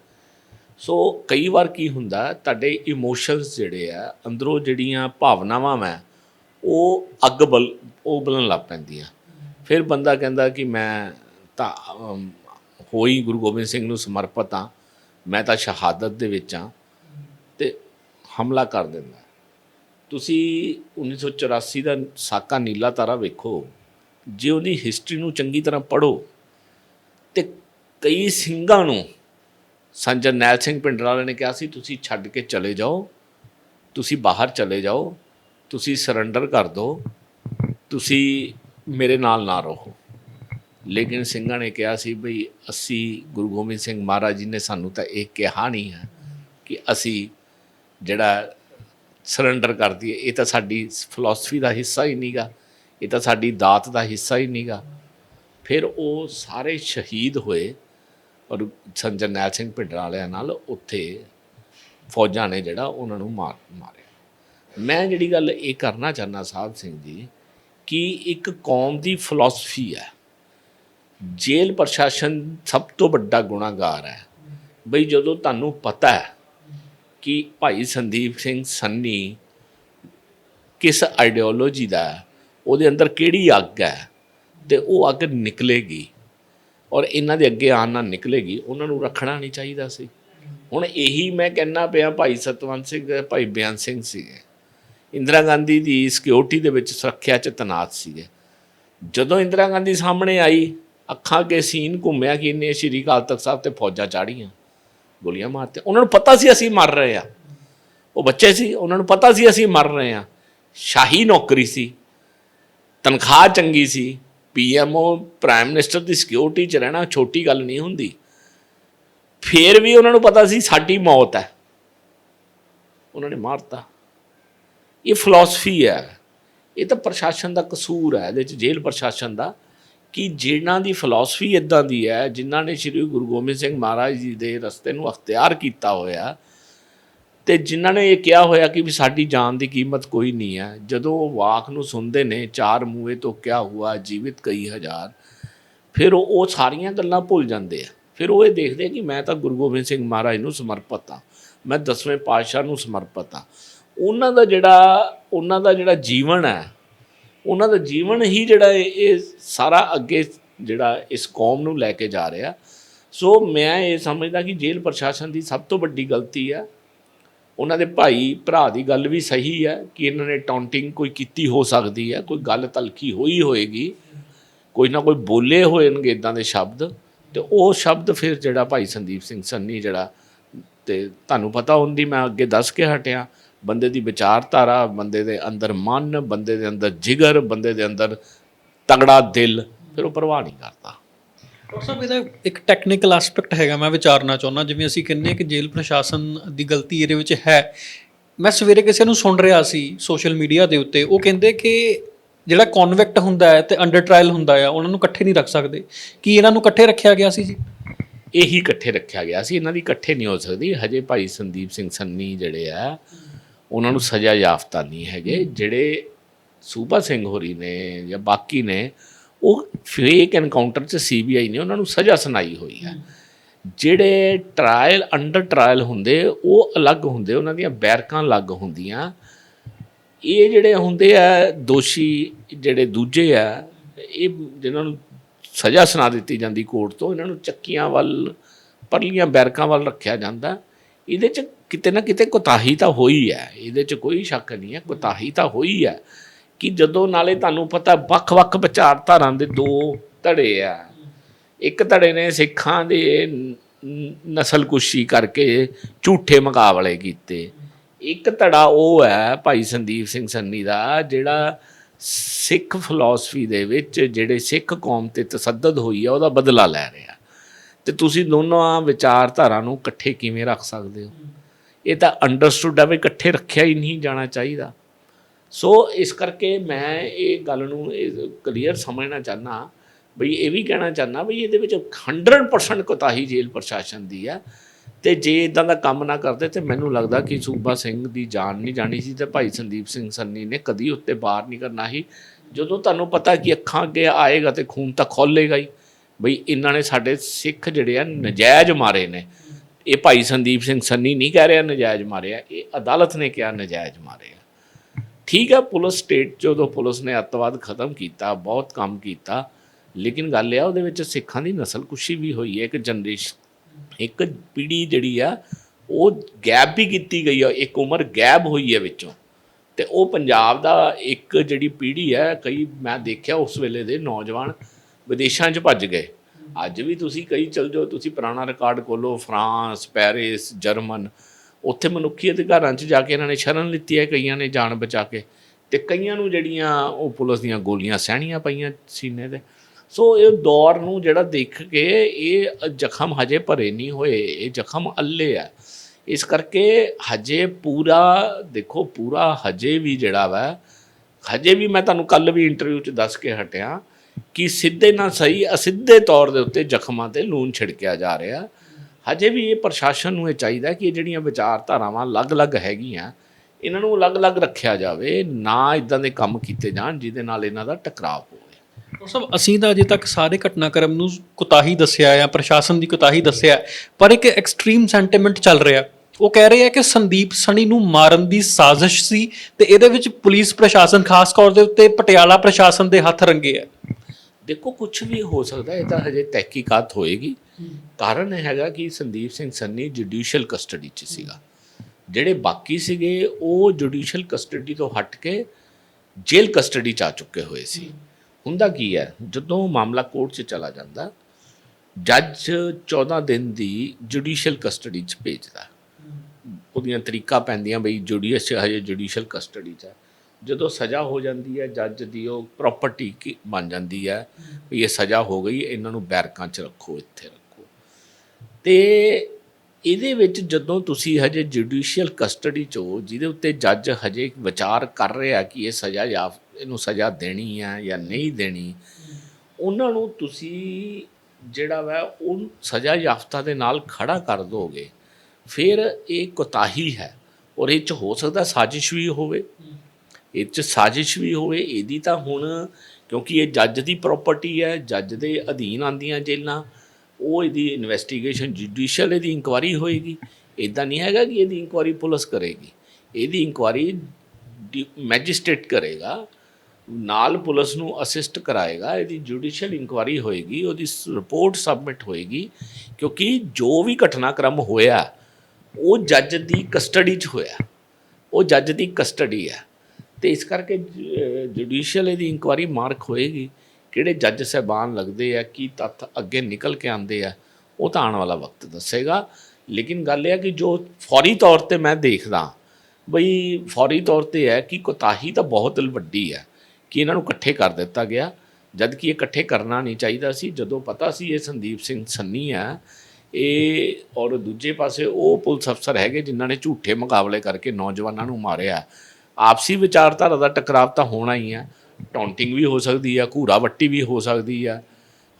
Speaker 2: ਸੋ ਕਈ ਵਾਰ ਕੀ ਹੁੰਦਾ ਤੁਹਾਡੇ ਇਮੋਸ਼ਨਸ ਜਿਹੜੇ ਆ ਅੰਦਰੋਂ ਜਿਹੜੀਆਂ ਭਾਵਨਾਵਾਂ ਮੈਂ ਉਹ ਅੱਗ ਬਲ ਉਹ ਬਲਣ ਲੱਗ ਪੈਂਦੀਆਂ। ਫਿਰ ਬੰਦਾ ਕਹਿੰਦਾ ਕਿ ਮੈਂ ਤਾਂ ਅਮ, ਹੋਈ ਗੁਰੂ ਗੋਬਿੰਦ ਸਿੰਘ ਨੂੰ ਸਮਰਪਿਤ ਹਾਂ ਮੈਂ ਤਾਂ ਸ਼ਹਾਦਤ ਦੇ ਵਿੱਚ ਹਾਂ ਤੇ ਹਮਲਾ ਕਰ ਦਿੰਦਾ। ਤੁਸੀਂ 1984 ਦਾ ਸਾਕਾ ਨੀਲਾ ਤਾਰਾ ਵੇਖੋ। ਜੇ ਉਹਦੀ ਹਿਸਟਰੀ ਨੂੰ ਚੰਗੀ ਤਰ੍ਹਾਂ ਪੜੋ ਤੇ ਕਈ ਸਿੰਘਾਂ ਨੂੰ ਸੰਤ ਜਰਨੈਲ ਸਿੰਘ ਪਿੰਡਰਾਲੇ ਨੇ ਕਿਹਾ ਸੀ, ਤੁਸੀਂ ਛੱਡ ਕੇ ਚਲੇ ਜਾਓ, ਤੁਸੀਂ ਬਾਹਰ ਚਲੇ ਜਾਓ, ਤੁਸੀਂ ਸਰੈਂਡਰ ਕਰ ਦਿਓ ਤੁਸੀਂ ਮੇਰੇ ਨਾਲ ਨਾ ਰਹੋ। ਲੇਕਿਨ ਸਿੰਘਾਂ ਨੇ ਕਿਹਾ ਸੀ ਭਈ ਅਸੀਂ ਗੁਰੂ ਗੋਬਿੰਦ ਸਿੰਘ ਮਹਾਰਾਜ ਜੀ ਨੇ ਸਾਨੂੰ ਤਾਂ ਇਹ ਕਿਹਾ ਨਹੀਂ ਹੈ ਕਿ ਅਸੀਂ ਜਿਹੜਾ ਸਰੈਂਡਰ ਕਰ ਦਈਏ, ਇਹ ਤਾਂ ਸਾਡੀ ਫਿਲਾਸਫੀ ਦਾ ਹਿੱਸਾ ਹੀ ਨਹੀਂਗਾ ਇਹ ਤਾਂ ਸਾਡੀ ਦਾਤ ਦਾ ਹਿੱਸਾ ਹੀ ਨਹੀਂਗਾ ਫਿਰ ਉਹ ਸਾਰੇ ਸ਼ਹੀਦ ਹੋਏ ਔਰ ਸੰਤ ਜਰਨੈਲ ਸਿੰਘ ਭਿੰਡਰਾਂ ਵਾਲਿਆਂ ਨਾਲ ਉੱਥੇ ਫੌਜਾਂ ਨੇ ਜਿਹੜਾ ਉਹਨਾਂ ਨੂੰ ਮਾਰ ਮਾਰਿਆ। ਮੈਂ ਜਿਹੜੀ ਗੱਲ ਇਹ ਕਰਨਾ ਚਾਹੁੰਦਾ ਸਾਹਿਬ ਸਿੰਘ ਜੀ ਕਿ ਇੱਕ ਕੌਮ ਦੀ ਫਿਲਾਸਫੀ ਹੈ। ਜੇਲ੍ਹ ਪ੍ਰਸ਼ਾਸਨ ਸਭ ਤੋਂ ਵੱਡਾ ਗੁਨਾਹਗਾਰ ਹੈ। ਬਈ ਜਦੋਂ ਤੁਹਾਨੂੰ ਪਤਾ ਹੈ ਕਿ ਭਾਈ ਸੰਦੀਪ ਸਿੰਘ ਸੰਨੀ ਕਿਸ ਆਈਡੀਓਲੋਜੀ ਦਾ ਹੈ, ਉਹਦੇ ਅੰਦਰ ਕਿਹੜੀ ਅੱਗ ਹੈ ਤੇ ਉਹ ਅੱਗ ਨਿਕਲੇਗੀ ਔਰ ਇਹਨਾਂ ਦੇ ਅੱਗੇ ਆਉਣ ਨਾਲ ਨਿਕਲੇਗੀ, ਉਹਨਾਂ ਨੂੰ ਰੱਖਣਾ ਨਹੀਂ ਚਾਹੀਦਾ ਸੀ। ਹੁਣ ਇਹੀ ਮੈਂ ਕਹਿਣਾ ਪਿਆ ਭਾਈ ਸਤਵੰਤ ਸਿੰਘ, ਭਾਈ ਬਿਆਨ ਸਿੰਘ ਸੀਗੇ। ਇੰਦਰਾ ਗਾਂਧੀ ਦੀ ਸਿਕਿਉਰਿਟੀ ਦੇ ਵਿੱਚ ਸੁਰੱਖਿਆ ਚ ਤਨਾਤ ਸੀਗੇ। ਜਦੋਂ ਇੰਦਰਾ ਗਾਂਧੀ ਸਾਹਮਣੇ ਆਈ, ਅੱਖਾਂ ਅੱਗੇ ਸੀਨ ਘੁੰਮਿਆ ਕਿ ਇਹਨੇ ਸ਼੍ਰੀ ਅਕਾਲ ਤਖਤ ਸਾਹਿਬ ਤੇ ਫੌਜਾਂ ਚਾੜੀਆਂ ਗੋਲੀਆਂ ਮਾਰਤੇ ਉਹਨਾਂ ਨੂੰ ਪਤਾ ਸੀ ਅਸੀਂ ਮਰ ਰਹੇ ਆ ਉਹ ਬੱਚੇ ਸੀ, ਉਹਨਾਂ ਨੂੰ ਪਤਾ ਸੀ ਅਸੀਂ ਮਰ ਰਹੇ ਆ ਸ਼ਾਹੀ ਨੌਕਰੀ ਸੀ। ਤਨਖਾਹ ਚੰਗੀ ਸੀ ਪੀਐਮਓ ਪ੍ਰਾਈਮ ਮਿਨਿਸਟਰ ਦੀ ਸਿਕਿਉਰਿਟੀ 'ਚ ਰਹਿਣਾ ਛੋਟੀ ਗੱਲ ਨਹੀਂ ਹੁੰਦੀ। ਫੇਰ ਵੀ ਉਹਨਾਂ ਨੂੰ ਪਤਾ ਸੀ ਸਾਡੀ ਮੌਤ ਹੈ। ਉਹਨਾਂ ਨੇ ਮਾਰਤਾ। ਇਹ ਫਿਲਾਸਫੀ ਹੈ। ਇਹ ਤਾਂ ਪ੍ਰਸ਼ਾਸਨ ਦਾ ਕਸੂਰ ਹੈ, ਇਹਦੇ ਚ ਜੇਲ੍ਹ ਪ੍ਰਸ਼ਾਸਨ ਦਾ, ਕਿ ਜਿਨ੍ਹਾਂ ਦੀ ਫਿਲਾਸਫੀ ਇਦਾਂ ਦੀ ਹੈ, ਜਿਨ੍ਹਾਂ ਨੇ ਸ੍ਰੀ ਗੁਰੂ ਗੋਬਿੰਦ ਸਿੰਘ ਮਹਾਰਾਜ ਜੀ ਦੇ ਰਸਤੇ ਨੂੰ ਅਖਤਿਆਰ ਕੀਤਾ ਹੋਇਆ ਤੇ ਜਿਨ੍ਹਾਂ ਨੇ ਇਹ ਕਿਹਾ ਹੋਇਆ ਕਿ ਵੀ ਸਾਡੀ ਜਾਨ ਦੀ ਕੀਮਤ ਕੋਈ ਨਹੀਂ ਹੈ, ਜਦੋਂ ਉਹ ਵਾਕ ਨੂੰ ਸੁਣਦੇ ਨੇ, ਚਾਰ ਮੂਏ ਤੋਂ ਕਿਆ ਹੁਆ ਜੀਵਿਤ ਕਈ ਹਜ਼ਾਰ, ਫਿਰ ਉਹ ਉਹ ਸਾਰੀਆਂ ਗੱਲਾਂ ਭੁੱਲ ਜਾਂਦੇ ਆ। ਫਿਰ ਉਹ ਇਹ ਦੇਖਦੇ ਆ ਕਿ ਮੈਂ ਤਾਂ ਗੁਰੂ ਗੋਬਿੰਦ ਸਿੰਘ ਮਹਾਰਾਜ ਨੂੰ ਸਮਰਪਿਤ ਹਾਂ, ਮੈਂ ਦਸਵੇਂ ਪਾਤਸ਼ਾਹ ਨੂੰ ਸਮਰਪਿਤ ਹਾਂ। ਉਹਨਾਂ ਦਾ ਜਿਹੜਾ ਉਹਨਾਂ ਦਾ ਜਿਹੜਾ ਜੀਵਨ ਹੈ, ਉਹਨਾਂ ਦਾ ਜੀਵਨ ਹੀ ਜਿਹੜਾ ਇਹ ਇਹ ਸਾਰਾ ਅੱਗੇ ਜਿਹੜਾ ਇਸ ਕੌਮ ਨੂੰ ਲੈ ਕੇ ਜਾ ਰਿਹਾ। ਸੋ ਮੈਂ ਇਹ ਸਮਝਦਾ ਕਿ ਜੇਲ੍ਹ ਪ੍ਰਸ਼ਾਸਨ ਦੀ ਸਭ ਤੋਂ ਵੱਡੀ ਗਲਤੀ ਹੈ ਉਹਨਾਂ ਦੇ ਭਾਈ ਭਰਾ ਦੀ ਗੱਲ ਵੀ ਸਹੀ ਹੈ ਕਿ ਇਹਨਾਂ ਨੇ ਟੌਂਟਿੰਗ ਕੋਈ ਕੀਤੀ ਹੋ ਸਕਦੀ ਹੈ, ਕੋਈ ਗੱਲ ਤਲਖੀ ਹੋਈ ਹੋਏਗੀ, ਕੋਈ ਨਾ ਕੋਈ ਬੋਲੇ ਹੋਣਗੇ ਇਦਾਂ ਦੇ ਸ਼ਬਦ, ਤੇ ਉਹ ਸ਼ਬਦ ਫਿਰ ਜਿਹੜਾ ਭਾਈ ਸੰਦੀਪ ਸਿੰਘ ਸੰਨੀ ਜਿਹੜਾ, ਤੇ ਤੁਹਾਨੂੰ ਪਤਾ ਹੁੰਦੀ ਮੈਂ ਅੱਗੇ ਦੱਸ ਕੇ ਹਟਿਆ, ਬੰਦੇ ਦੀ ਵਿਚਾਰਧਾਰਾ, ਬੰਦੇ ਦੇ ਅੰਦਰ ਮਨ, ਬੰਦੇ ਦੇ ਅੰਦਰ ਜਿਗਰ, ਬੰਦੇ ਦੇ ਅੰਦਰ ਤਗੜਾ ਦਿਲ, ਫਿਰ ਉਹ ਪਰਵਾਹ ਨਹੀਂ ਕਰਦਾ।
Speaker 1: ਡਾਕਟਰ ਸਾਹਿਬ, ਇਹਦਾ ਇੱਕ ਟੈਕਨੀਕਲ ਐਸਪੈਕਟ ਹੈਗਾ, ਮੈਂ ਵਿਚਾਰਨਾ ਚਾਹੁੰਦਾ, ਜਿਵੇਂ ਅਸੀਂ ਕਹਿੰਦੇ ਕਿ ਜੇਲ੍ਹ ਪ੍ਰਸ਼ਾਸਨ ਦੀ ਗਲਤੀ ਇਹਦੇ ਵਿੱਚ ਹੈ। ਮੈਂ ਸਵੇਰੇ ਕਿਸੇ ਨੂੰ ਸੁਣ ਰਿਹਾ ਸੀ ਸੋਸ਼ਲ ਮੀਡੀਆ ਦੇ ਉੱਤੇ, ਉਹ ਕਹਿੰਦੇ ਕਿ ਜਿਹੜਾ ਕਨਵਿਕਟ ਹੁੰਦਾ ਹੈ ਤੇ ਅੰਡਰ ਟ੍ਰਾਇਲ ਹੁੰਦਾ ਹੈ, ਉਹਨਾਂ ਨੂੰ ਇਕੱਠੇ ਨਹੀਂ ਰੱਖ ਸਕਦੇ। ਕੀ ਇਹਨਾਂ ਨੂੰ ਇਕੱਠੇ ਰੱਖਿਆ ਗਿਆ ਸੀ ਜੀ?
Speaker 2: ਇਹੀ ਇਕੱਠੇ ਰੱਖਿਆ ਗਿਆ ਸੀ, ਇਹਨਾਂ ਦੀ ਇਕੱਠੇ ਨਹੀਂ ਹੋ ਸਕਦੀ। ਹਜੇ ਭਾਈ ਸੰਦੀਪ ਸਿੰਘ ਸੰਨੀ ਜਿਹੜੇ ਆ, ਉਹਨਾਂ ਨੂੰ ਸਜ਼ਾ ਯਾਫਤਾ ਨਹੀਂ ਹੈਗੇ। ਜਿਹੜੇ ਸੂਬਾ ਸਿੰਘ ਹੋਰੀ ਨੇ ਜਾਂ ਬਾਕੀ ਨੇ ਉਹ ਫੇਕ ਐਨਕਾਊਂਟਰ 'ਚ ਸੀਬੀਆਈ ਨੇ ਉਹਨਾਂ ਨੂੰ ਸਜ਼ਾ ਸੁਣਾਈ ਹੋਈ ਹੈ। ਜਿਹੜੇ ਟ੍ਰਾਇਲ ਅੰਡਰ ਟ੍ਰਾਇਲ ਹੁੰਦੇ, ਉਹ ਅਲੱਗ ਹੁੰਦੇ, ਉਹਨਾਂ ਦੀਆਂ ਬੈਰਕਾਂ ਅਲੱਗ ਹੁੰਦੀਆਂ। ਇਹ ਜਿਹੜੇ ਹੁੰਦੇ ਆ, ਦੋਸ਼ੀ ਜਿਹੜੇ ਦੂਜੇ ਆ, ਇਹ ਜਿਨ੍ਹਾਂ ਨੂੰ ਸਜ਼ਾ ਸੁਣਾ ਦਿੱਤੀ ਜਾਂਦੀ ਕੋਰਟ ਤੋਂ, ਇਹਨਾਂ ਨੂੰ ਚੱਕੀਆਂ ਵੱਲ, ਪਰਲੀਆਂ ਬੈਰਕਾਂ ਵੱਲ ਰੱਖਿਆ ਜਾਂਦਾ। ਇਹਦੇ 'ਚ ਕਿਤੇ ਨਾ ਕਿਤੇ ਕੁਤਾਹੀ ਤਾਂ ਹੋਈ ਹੈ। ਇਹਦੇ 'ਚ ਕੋਈ ਸ਼ੱਕ ਨਹੀਂ ਹੈ, ਕੁਤਾਹੀ ਤਾਂ ਹੋਈ ਹੈ। ਕਿ ਜਦੋਂ ਨਾਲੇ ਤੁਹਾਨੂੰ ਪਤਾ ਵੱਖ-ਵੱਖ ਵਿਚਾਰਧਾਰਾਂ ਦੇ ਦੋ ਧੜੇ ਆ। ਇੱਕ ਧੜੇ ਨੇ ਸਿੱਖਾਂ ਦੇ ਨਸਲਕੁਸ਼ੀ ਕਰਕੇ ਝੂਠੇ ਮੁਕਾਬਲੇ ਕੀਤੇ। ਇੱਕ ਧੜਾ ਉਹ ਹੈ ਭਾਈ ਸੰਦੀਪ ਸਿੰਘ ਸੰਨੀ ਦਾ, ਜਿਹੜਾ ਸਿੱਖ ਫਿਲਾਸਫੀ ਦੇ ਵਿੱਚ ਜਿਹੜੇ ਸਿੱਖ ਕੌਮ ਤੇ ਤਸੱਦਦ ਹੋਈ ਆ, ਉਹਦਾ ਬਦਲਾ ਲੈ ਰਿਹਾ। ਤੇ ਤੁਸੀਂ ਦੋਨੋਂ ਵਿਚਾਰਧਾਰਾ ਨੂੰ ਇਕੱਠੇ ਕਿਵੇਂ ਰੱਖ ਸਕਦੇ ਹੋ? ਇਹ ਤਾਂ ਅੰਡਰਸਟੂਡ ਹੈ ਵੀ ਇਕੱਠੇ ਰੱਖਿਆ ਹੀ ਨਹੀਂ ਜਾਣਾ ਚਾਹੀਦਾ। ਸੋ ਇਸ ਕਰਕੇ ਮੈਂ ਇਹ ਗੱਲ ਨੂੰ ਕਲੀਅਰ ਸਮਝਣਾ ਚਾਹਨਾ ਬਈ ਇਹ ਵੀ ਕਹਿਣਾ ਚਾਹਨਾ ਬਈ ਇਹਦੇ ਵਿੱਚ 100% ਕੋਤਾਹੀ ਜੇਲ੍ਹ ਪ੍ਰਸ਼ਾਸਨ ਦੀ ਆ। ਤੇ ਜੇ ਇਦਾਂ ਦਾ ਕੰਮ ਨਾ ਕਰਦੇ ਤੇ ਮੈਨੂੰ ਲੱਗਦਾ ਕਿ ਸੂਬਾ ਸਿੰਘ ਦੀ ਜਾਨ ਨਹੀਂ ਜਾਣੀ ਸੀ ਤੇ ਭਾਈ ਸੰਦੀਪ ਸਿੰਘ ਸੰਨੀ ਨੇ ਕਦੀ ਉੱਤੇ ਬਾਹਰ ਨਹੀਂ ਕਰਨਾ ਸੀ। ਜਦੋਂ ਤੁਹਾਨੂੰ ਪਤਾ ਕਿ ਅੱਖਾਂ ਅੱਗੇ ਆਏਗਾ ਤੇ ਖੂਨ ਤਾਂ ਖੋਲੇਗਾ ਹੀ, ਬਈ ਇਹਨਾਂ ਨੇ ਸਾਡੇ ਸਿੱਖ ਜਿਹੜੇ ਆ ਨਜਾਇਜ਼ ਮਾਰੇ ਨੇ। ਇਹ ਭਾਈ ਸੰਦੀਪ ਸਿੰਘ ਸੰਨੀ ਨਹੀਂ ਕਹਿ ਰਿਹਾ ਨਜਾਇਜ਼ ਮਾਰਿਆ, ਇਹ ਅਦਾਲਤ ਨੇ ਕਿਹਾ ਨਜਾਇਜ਼ ਮਾਰਿਆ ਠੀਕ ਹੈ ਪੁਲਿਸ ਸਟੇਟ ਜਦੋਂ ਪੁਲਿਸ ਨੇ ਅੱਤਵਾਦ ਖਤਮ ਕੀਤਾ, ਬਹੁਤ ਕੰਮ ਕੀਤਾ, ਲੇਕਿਨ ਗੱਲ ਇਹ ਆ, ਉਹਦੇ ਵਿੱਚ ਸਿੱਖਾਂ ਦੀ ਨਸਲਕੁਸ਼ੀ ਵੀ ਹੋਈ ਹੈ, ਇੱਕ ਜਨਰੇਸ਼ਨ ਇੱਕ ਪੀੜੀ ਜਿਹੜੀ ਆ, ਉਹ ਗੈਪ ਵੀ ਕੀਤੀ ਗਈ ਆ, ਇੱਕ ਉਮਰ ਗੈਪ ਹੋਈ ਹੈ ਵਿੱਚੋਂ। ਤੇ ਉਹ ਪੰਜਾਬ ਦਾ ਇੱਕ ਜਿਹੜੀ ਪੀੜੀ ਹੈ, ਕਈ ਮੈਂ ਦੇਖਿਆ ਉਸ ਵੇਲੇ ਦੇ ਨੌਜਵਾਨ ਵਿਦੇਸ਼ਾਂ 'ਚ ਭੱਜ ਗਏ। ਅੱਜ ਵੀ ਤੁਸੀਂ ਕਈ ਚਲ ਜਾਓ, ਤੁਸੀਂ ਪੁਰਾਣਾ ਰਿਕਾਰਡ ਖੋਲੋ, ਫਰਾਂਸ, ਪੈਰਿਸ, ਜਰਮਨ ਉੱਥੇ ਮਨੁੱਖੀ ਅਧਿਕਾਰਾਂ 'ਚ ਜਾ ਕੇ ਇਹਨਾਂ ਨੇ ਸ਼ਰਨ ਲਿੱਤੀ ਹੈ, ਕਈਆਂ ਨੇ ਜਾਨ ਬਚਾ ਕੇ। ਤੇ ਕਈਆਂ ਨੂੰ ਜਿਹੜੀਆਂ ਉਹ ਪੁਲਿਸ ਦੀਆਂ ਗੋਲੀਆਂ ਸਹਿਣੀਆਂ ਪਈਆਂ ਸੀਨੇ ਤੇ। ਸੋ ਇਹ ਦੌਰ ਨੂੰ ਜਿਹੜਾ ਦੇਖ ਕੇ ਇਹ ਜ਼ਖਮ ਹਜੇ ਭਰੇ ਨਹੀਂ ਹੋਏ, ਇਹ ਜ਼ਖਮ ਅੱਲੇ ਆ। ਇਸ ਕਰਕੇ ਹਜੇ ਪੂਰਾ, ਦੇਖੋ ਪੂਰਾ ਹਜੇ ਵੀ ਜਿਹੜਾ ਵਾ, ਹਜੇ ਵੀ ਮੈਂ ਤੁਹਾਨੂੰ ਕੱਲ ਵੀ ਇੰਟਰਵਿਊ 'ਚ ਦੱਸ ਕੇ ਹਟਿਆ ਕਿ ਸਿੱਧੇ ਨਾ ਸਹੀ ਅਸਿੱਧੇ ਤੌਰ ਦੇ ਉੱਤੇ ਜ਼ਖਮਾਂ ਤੇ ਲੂਣ ਛਿੜਕਿਆ ਜਾ ਰਿਹਾ। ਹਜੇ ਵੀ ਇਹ ਪ੍ਰਸ਼ਾਸਨ ਨੂੰ ਇਹ ਚਾਹੀਦਾ ਕਿ ਇਹ ਜਿਹੜੀਆਂ ਵਿਚਾਰਧਾਰਾਵਾਂ ਅਲੱਗ-ਅਲੱਗ ਹੈਗੀਆਂ ਇਹਨਾਂ ਨੂੰ ਅਲੱਗ-ਅਲੱਗ ਰੱਖਿਆ ਜਾਵੇ ਨਾ ਇਦਾਂ ਦੇ ਕੰਮ ਕੀਤੇ ਜਾਣ ਜਿਹਦੇ ਨਾਲ ਇਹਨਾਂ ਦਾ ਟਕਰਾਅ ਹੋਵੇ।
Speaker 1: ਡਾਕਟਰ ਸਾਹਿਬ ਅਸੀਂ ਤਾਂ ਅਜੇ ਤੱਕ ਸਾਰੇ ਘਟਨਾਕ੍ਰਮ ਨੂੰ ਕੁਤਾਹੀ ਦੱਸਿਆ ਹੈ ਪ੍ਰਸ਼ਾਸਨ ਦੀ ਕੁਤਾਹੀ ਦੱਸਿਆ ਪਰ ਇੱਕ ਐਕਸਟ੍ਰੀਮ ਸੈਂਟੀਮੈਂਟ ਚੱਲ ਰਿਹਾ। ਉਹ ਕਹਿ ਰਹੇ ਆ ਕਿ ਸੰਦੀਪ ਸਣੀ ਨੂੰ ਮਾਰਨ ਦੀ ਸਾਜ਼ਿਸ਼ ਸੀ ਤੇ ਇਹਦੇ ਵਿੱਚ ਪੁਲਿਸ ਪ੍ਰਸ਼ਾਸਨ ਖਾਸ ਤੌਰ ਦੇ ਉੱਤੇ ਪਟਿਆਲਾ ਪ੍ਰਸ਼ਾਸਨ ਦੇ ਹੱਥ ਰੰਗੇ ਆ।
Speaker 2: ਦੇਖੋ ਕੁਝ ਵੀ ਹੋ ਸਕਦਾ ਇਹ ਤਾਂ ਹਜੇ ਤਹਿਕੀਕਾਤ ਹੋਏਗੀ। ਕਾਰਨ ਇਹ ਹੈਗਾ ਕਿ ਸੰਦੀਪ ਸਿੰਘ ਸੰਨੀ ਜੁਡੀਸ਼ੀਅਲ ਕਸਟਡੀ 'ਚ ਸੀਗਾ। ਜਿਹੜੇ ਬਾਕੀ ਸੀਗੇ, ਉਹ ਜੁਡੀਸ਼ੀਅਲ ਕਸਟਡੀ ਤੋਂ ਹਟ ਕੇ ਜੇਲ੍ਹ ਕਸਟਡੀ 'ਚ ਆ ਚੁੱਕੇ ਹੋਏ ਸੀ। ਹੁੰਦਾ ਕੀ ਹੈ, ਜਦੋਂ ਮਾਮਲਾ ਕੋਰਟ 'ਚ ਚਲਾ ਜਾਂਦਾ, ਜੱਜ 14 ਦਿਨ ਦੀ ਜੁਡੀਸ਼ੀਅਲ ਕਸਟਡੀ 'ਚ ਭੇਜਦਾ। ਉਹਦੀਆਂ ਤਰੀਕਾ ਪੈਂਦੀਆਂ ਬਈ ਜੁਡੀਸ਼ ਹਜੇ ਜੁਡੀਸ਼ੀਅਲ ਕਸਟਡੀ 'ਚ ਜਦੋਂ ਸਜ਼ਾ ਹੋ ਜਾਂਦੀ ਹੈ, ਜੱਜ ਦੀ ਉਹ ਪ੍ਰਾਪਰਟੀ ਬਣ ਜਾਂਦੀ ਹੈ ਵੀ ਇਹ ਸਜ਼ਾ ਹੋ ਗਈ, ਇਹਨਾਂ ਨੂੰ ਬੈਰਕਾਂ 'ਚ ਰੱਖੋ ਇੱਥੇ। ਤੇ ਇਹਦੇ ਵਿੱਚ ਜਦੋਂ ਤੁਸੀਂ ਹਜੇ ਜੁਡੀਸ਼ੀਅਲ ਕਸਟਡੀ 'ਚ ਹੋ, ਜਿਹਦੇ ਉੱਤੇ ਜੱਜ ਹਜੇ ਵਿਚਾਰ ਕਰ ਰਿਹਾ ਕਿ ਇਹ ਸਜ਼ਾ ਜਾਂ ਇਹਨੂੰ ਸਜ਼ਾ ਦੇਣੀ ਹੈ ਜਾਂ ਨਹੀਂ ਦੇਣੀ, ਉਹਨਾਂ ਨੂੰ ਤੁਸੀਂ ਜਿਹੜਾ ਵਾ ਉਹ ਸਜ਼ਾ ਯਾਫਤਾ ਦੇ ਨਾਲ ਖੜਾ ਕਰ ਦੋਗੇ। ਫਿਰ ਇਹ ਕੋਤਾਹੀ ਹੈ ਔਰ ਇਹ ਚ ਹੋ ਸਕਦਾ ਸਾਜ਼ਿਸ਼ ਵੀ ਹੋਵੇ। ਇਹ ਚ ਸਾਜ਼ਿਸ਼ ਵੀ ਹੋਵੇ, ਇਹਦੀ ਤਾਂ ਹੁਣ ਕਿਉਂਕਿ ਇਹ ਜੱਜ ਦੀ ਪ੍ਰਾਪਰਟੀ ਹੈ ਜੱਜ ਦੇ ਅਧੀਨ ਆਂਦੀਆਂ ਜੇਲ੍ਹਾਂ। ਉਹ ਇਹਦੀ ਇਨਵੈਸਟੀਗੇਸ਼ਨ ਜੁਡੀਸ਼ੀਅਲ ਇਹਦੀ ਇਨਕੁਆਰੀ ਹੋਏਗੀ। ਇਦਾਂ ਨਹੀਂ ਹੈਗਾ ਕਿ ਇਹਦੀ ਇਨਕੁਆਰੀ ਪੁਲਿਸ ਕਰੇਗੀ। ਇਹਦੀ ਇਨਕੁਆਰੀ ਮੈਜਿਸਟ੍ਰੇਟ ਕਰੇਗਾ, ਨਾਲ ਪੁਲਿਸ ਨੂੰ ਅਸਿਸਟ ਕਰਾਏਗਾ, ਇਹਦੀ ਜੁਡੀਸ਼ੀਅਲ ਇਨਕੁਆਰੀ ਹੋਏਗੀ, ਉਹਦੀ ਰਿਪੋਰਟ ਸਬਮਿਟ ਹੋਏਗੀ, ਕਿਉਂਕਿ ਜੋ ਵੀ ਘਟਨਾਕ੍ਰਮ ਹੋਇਆ, ਉਹ ਜੱਜ ਦੀ ਕਸਟਡੀ 'ਚ ਹੋਇਆ। ਉਹ ਜੱਜ ਦੀ ਕਸਟਡੀ ਹੈ। ਤੇ ਇਸ ਕਰਕੇ ਜੁਡੀਸ਼ੀਅਲ ਇਹਦੀ ਇਨਕੁਆਰੀ ਮਾਰਕ ਹੋਏਗੀ। ਕਿਹੜੇ ਜੱਜ ਸਹਿਬਾਨ ਲੱਗਦੇ ਆ, ਕੀ ਤੱਥ ਅੱਗੇ ਨਿਕਲ ਕੇ ਆਉਂਦੇ ਆ, ਉਹ ਤਾਂ ਆਉਣ ਵਾਲਾ ਵਕਤ ਦੱਸੇਗਾ। ਲੇਕਿਨ ਗੱਲ ਇਹ ਹੈ ਕਿ ਜੋ ਫੌਰੀ ਤੌਰ ਤੇ ਮੈਂ ਦੇਖਦਾ, ਬਈ ਫੌਰੀ ਤੌਰ ਤੇ ਹੈ ਕਿ ਕੋਤਾਹੀ ਤਾਂ ਬਹੁਤ ਵੱਡੀ ਹੈ ਕਿ ਇਹਨਾਂ ਨੂੰ ਇਕੱਠੇ ਕਰ ਦਿੱਤਾ ਗਿਆ ਜਦ ਕਿ ਇਹ ਇਕੱਠੇ ਕਰਨਾ ਨਹੀਂ ਚਾਹੀਦਾ ਸੀ। ਜਦੋਂ ਪਤਾ ਸੀ ਇਹ ਸੰਦੀਪ ਸਿੰਘ ਸੰਨੀ ਆ ਇਹ ਔਰ ਦੂਜੇ ਪਾਸੇ ਉਹ ਪੁਲਿਸ ਅਫਸਰ ਹੈਗੇ ਜਿਨ੍ਹਾਂ ਨੇ ਝੂਠੇ ਮੁਕਾਬਲੇ ਕਰਕੇ ਨੌਜਵਾਨਾਂ ਨੂੰ ਮਾਰਿਆ। ਆਪਸੀ ਵਿਚਾਰਧਾਰਾ ਦਾ ਟਕਰਾਵ ਤਾਂ ਹੋਣਾ ਹੀ ਆ ਟੌਂਟਿੰਗ ਵੀ ਹੋ ਸਕਦੀ ਆ, ਘੂਰਾ ਵੱਟੀ ਵੀ ਹੋ ਸਕਦੀ ਆ,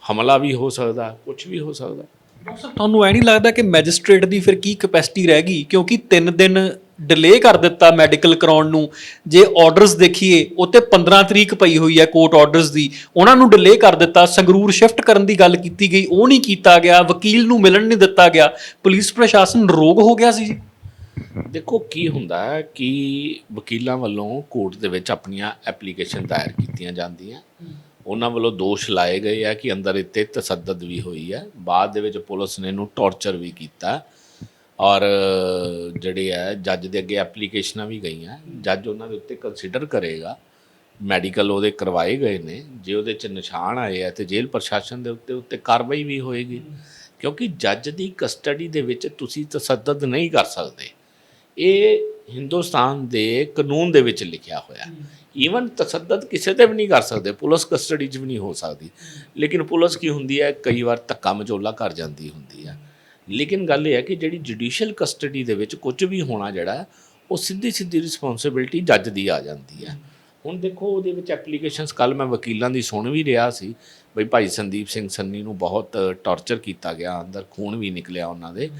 Speaker 2: ਹਮਲਾ ਵੀ ਹੋ ਸਕਦਾ ਕੁਝ ਵੀ ਹੋ ਸਕਦਾ।
Speaker 1: ਡਾਕਟਰ ਤੁਹਾਨੂੰ ਐ ਨਹੀਂ ਲੱਗਦਾ ਕਿ ਮੈਜਿਸਟ੍ਰੇਟ ਦੀ ਫਿਰ ਕੀ ਕਪੈਸਿਟੀ ਰਹਿ ਗਈ? ਕਿਉਂਕਿ 3 ਦਿਨ ਡਿਲੇ ਕਰ ਦਿੱਤਾ ਮੈਡੀਕਲ ਕਰਾਉਣ ਨੂੰ। ਜੇ ਆਰਡਰਸ ਦੇਖੀਏ ਉੱਤੇ 15 ਤਰੀਕ ਪਈ ਹੋਈ ਹੈ ਕੋਰਟ ਆਰਡਰਸ ਦੀ। ਉਹਨਾਂ ਨੂੰ ਡਿਲੇ ਕਰ ਦਿੱਤਾ, ਸੰਗਰੂਰ ਸ਼ਿਫਟ ਕਰਨ ਦੀ ਗੱਲ ਕੀਤੀ ਗਈ, ਉਹ ਨਹੀਂ ਕੀਤਾ ਗਿਆ, ਵਕੀਲ ਨੂੰ ਮਿਲਣ ਨਹੀਂ ਦਿੱਤਾ ਗਿਆ। ਪੁਲਿਸ ਪ੍ਰਸ਼ਾਸਨ ਰੋਗ ਹੋ ਗਿਆ ਸੀ ਜੀ।
Speaker 2: ਦੇਖੋ ਕੀ ਹੁੰਦਾ ਹੈ ਕਿ ਵਕੀਲਾਂ ਵੱਲੋਂ ਕੋਰਟ ਦੇ ਵਿੱਚ ਆਪਣੀਆਂ ਐਪਲੀਕੇਸ਼ਨ ਦਾਇਰ ਕੀਤੀਆਂ ਜਾਂਦੀਆਂ। ਉਹਨਾਂ ਵੱਲੋਂ ਦੋਸ਼ ਲਾਏ ਗਏ ਆ ਕਿ ਅੰਦਰ ਇੱਥੇ ਤਸੱਦਦ ਵੀ ਹੋਈ ਹੈ। ਬਾਅਦ ਦੇ ਵਿੱਚ ਪੁਲਿਸ ਨੇ ਇਹਨੂੰ ਟੌਰਚਰ ਵੀ ਕੀਤਾ ਔਰ ਜਿਹੜੇ ਹੈ ਜੱਜ ਦੇ ਅੱਗੇ ਐਪਲੀਕੇਸ਼ਨਾਂ ਵੀ ਗਈਆਂ। ਜੱਜ ਉਹਨਾਂ ਦੇ ਉੱਤੇ ਕੰਸੀਡਰ ਕਰੇਗਾ। ਮੈਡੀਕਲ ਉਹਦੇ ਕਰਵਾਏ ਗਏ ਨੇ। ਜੇ ਉਹਦੇ ਚ ਨਿਸ਼ਾਨ ਆਏ ਆ ਤੇ ਜੇਲ੍ਹ ਪ੍ਰਸ਼ਾਸਨ ਦੇ ਉੱਤੇ ਉੱਤੇ ਕਾਰਵਾਈ ਵੀ ਹੋਏਗੀ। ਕਿਉਂਕਿ ਜੱਜ ਦੀ ਕਸਟਡੀ ਦੇ ਵਿੱਚ ਤੁਸੀਂ ਤਸੱਦਦ ਨਹੀਂ ਕਰ ਸਕਦੇ। ਇਹ ਹਿੰਦੁਸਤਾਨ ਦੇ ਕਾਨੂੰਨ ਦੇ ਵਿੱਚ ਲਿਖਿਆ ਹੋਇਆ। ਈਵਨ ਤਸੱਦਦ ਕਿਸੇ ਤੇ ਵੀ ਨਹੀਂ ਕਰ ਸਕਦੇ, ਪੁਲਿਸ ਕਸਟਡੀ 'ਚ ਵੀ ਨਹੀਂ ਹੋ ਸਕਦੀ। ਲੇਕਿਨ ਪੁਲਿਸ ਕੀ ਹੁੰਦੀ ਹੈ? ਕਈ ਵਾਰ ਧੱਕਾ ਮਚੋਲਾ ਕਰ ਜਾਂਦੀ ਹੁੰਦੀ ਹੈ। ਲੇਕਿਨ ਗੱਲ ਇਹ ਹੈ ਕਿ ਜਿਹੜੀ ਜੁਡੀਸ਼ੀਅਲ ਕਸਟਡੀ ਦੇ ਵਿੱਚ ਕੁਝ ਵੀ ਹੋਣਾ ਜਿਹੜਾ ਉਹ ਸਿੱਧੀ ਸਿੱਧੀ ਰਿਸਪੌਂਸਿਬਿਲਟੀ ਜੱਜ ਦੀ ਆ ਜਾਂਦੀ ਹੈ। ਹੁਣ ਦੇਖੋ, ਉਹਦੇ ਵਿੱਚ ਐਪਲੀਕੇਸ਼ਨਸ ਕੱਲ ਮੈਂ ਵਕੀਲਾਂ ਦੀ ਸੁਣ ਵੀ ਰਿਹਾ ਸੀ। ਬਈ ਭਾਈ ਸੰਦੀਪ ਸਿੰਘ ਸੰਨੀ ਨੂੰ ਬਹੁਤ ਟੌਰਚਰ ਕੀਤਾ ਗਿਆ, ਅੰਦਰ ਖੂਨ ਵੀ ਨਿਕਲਿਆ ਉਹਨਾਂ ਦੇ।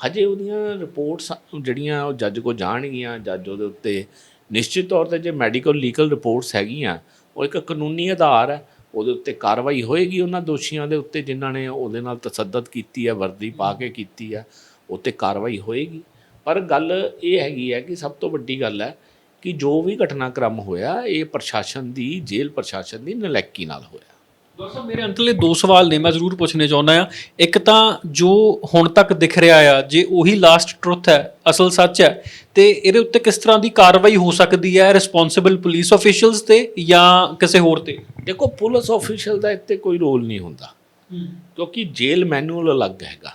Speaker 2: ਹਜੇ ਉਹਦੀਆਂ ਰਿਪੋਰਟਸ ਜਿਹੜੀਆਂ ਉਹ ਜੱਜ ਕੋ ਜਾਣਗੀਆਂ ਜੱਜ ਉਹਦੇ ਉੱਤੇ ਨਿਸ਼ਚਿਤ ਤੌਰ ਤੇ ਜੇ ਮੈਡੀਕਲ ਲੀਗਲ ਰਿਪੋਰਟਸ ਹੈਗੀਆਂ, ਉਹ ਇੱਕ ਕਾਨੂੰਨੀ ਆਧਾਰ ਹੈ, ਉਹਦੇ ਉੱਤੇ ਕਾਰਵਾਈ ਹੋਏਗੀ ਉਹਨਾਂ ਦੋਸ਼ੀਆਂ ਦੇ ਉੱਤੇ ਜਿਨ੍ਹਾਂ ਨੇ ਉਹਦੇ ਨਾਲ ਤਸੱਦਦ ਕੀਤੀ ਹੈ, ਵਰਦੀ ਪਾ ਕੇ ਕੀਤੀ ਹੈ ਉੱਤੇ ਕਾਰਵਾਈ ਹੋਏਗੀ। ਪਰ ਗੱਲ ਇਹ ਹੈਗੀ ਹੈ ਕਿ ਸਭ ਤੋਂ ਵੱਡੀ ਗੱਲ ਹੈ ਕਿ ਜੋ ਵੀ ਘਟਨਾਕ੍ਰਮ ਹੋਇਆ, ਇਹ ਪ੍ਰਸ਼ਾਸਨ ਦੀ, ਜੇਲ੍ਹ ਪ੍ਰਸ਼ਾਸਨ ਦੀ ਨਲੈਕੀ ਨਾਲ ਹੋਇਆ।
Speaker 1: ਡਾਕਟਰ ਸਾਹਿਬ ਮੇਰੇ ਅੰਤਲੇ ਦੋ ਸਵਾਲ ਨੇ ਮੈਂ ਜ਼ਰੂਰ ਪੁੱਛਣੇ ਚਾਹੁੰਦਾ ਆ ਇੱਕ ਤਾਂ ਜੋ ਹੁਣ ਤੱਕ ਦਿਖ ਰਿਹਾ ਆ ਜੇ ਉਹੀ ਲਾਸਟ ਟਰੁੱਥ ਹੈ ਅਸਲ ਸੱਚ ਹੈ ਤੇ ਇਹਦੇ ਉੱਤੇ ਕਿਸ ਤਰ੍ਹਾਂ ਦੀ ਕਾਰਵਾਈ ਹੋ ਸਕਦੀ ਹੈ ਰਿਸਪੌਂਸਿਬਲ ਪੁਲਿਸ ਅਫੀਸ਼ੀਅਲਸ ਤੇ ਜਾਂ ਕਿਸੇ ਹੋਰ ਤੇ?
Speaker 2: ਦੇਖੋ ਪੁਲਿਸ ਆਫੀਸ਼ੀਅਲ ਦਾ ਇੱਥੇ ਕੋਈ ਰੋਲ ਨਹੀਂ ਹੁੰਦਾ। ਕਿਉਂਕਿ ਜੇਲ੍ਹ ਮੈਨੂਅਲ ਅਲੱਗ ਹੈਗਾ।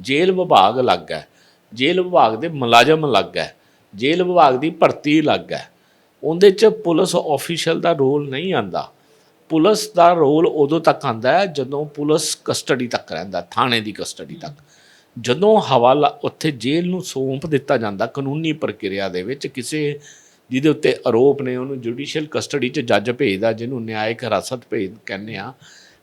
Speaker 2: ਜੇਲ੍ਹ ਵਿਭਾਗ ਅਲੱਗ ਹੈ। ਜੇਲ੍ਹ ਵਿਭਾਗ ਦੇ ਮੁਲਾਜ਼ਮ ਅਲੱਗ ਹੈ। ਜੇਲ੍ਹ ਵਿਭਾਗ ਦੀ ਭਰਤੀ ਅਲੱਗ ਹੈ। ਉਹਦੇ 'ਚ ਪੁਲਿਸ ਆਫੀਸ਼ੀਅਲ ਦਾ ਰੋਲ ਨਹੀਂ ਆਂਦਾ। ਪੁਲਿਸ ਦਾ ਰੋਲ ਉਦੋਂ ਤੱਕ ਆਂਦਾ ਹੈ ਜਦੋਂ ਪੁਲਿਸ ਕਸਟਡੀ ਤੱਕ ਰਹਿੰਦਾ ਥਾਣੇ ਦੀ ਕਸਟਡੀ ਤੱਕ। ਜਦੋਂ ਹਵਾਲਾ ਉੱਥੇ ਜੇਲ੍ਹ ਨੂੰ ਸੌਂਪ ਦਿੱਤਾ ਜਾਂਦਾ ਕਾਨੂੰਨੀ ਪ੍ਰਕਿਰਿਆ ਦੇ ਵਿੱਚ ਕਿਸੇ ਜਿਹਦੇ ਉੱਤੇ ਆਰੋਪ ਨੇ ਉਹਨੂੰ ਜੁਡੀਸ਼ੀਅਲ ਕਸਟਡੀ 'ਚ ਜੱਜ ਭੇਜਦਾ ਜਿਹਨੂੰ ਨਿਆਇਕ ਹਿਰਾਸਤ ਭੇਜ ਕਹਿੰਦੇ ਆ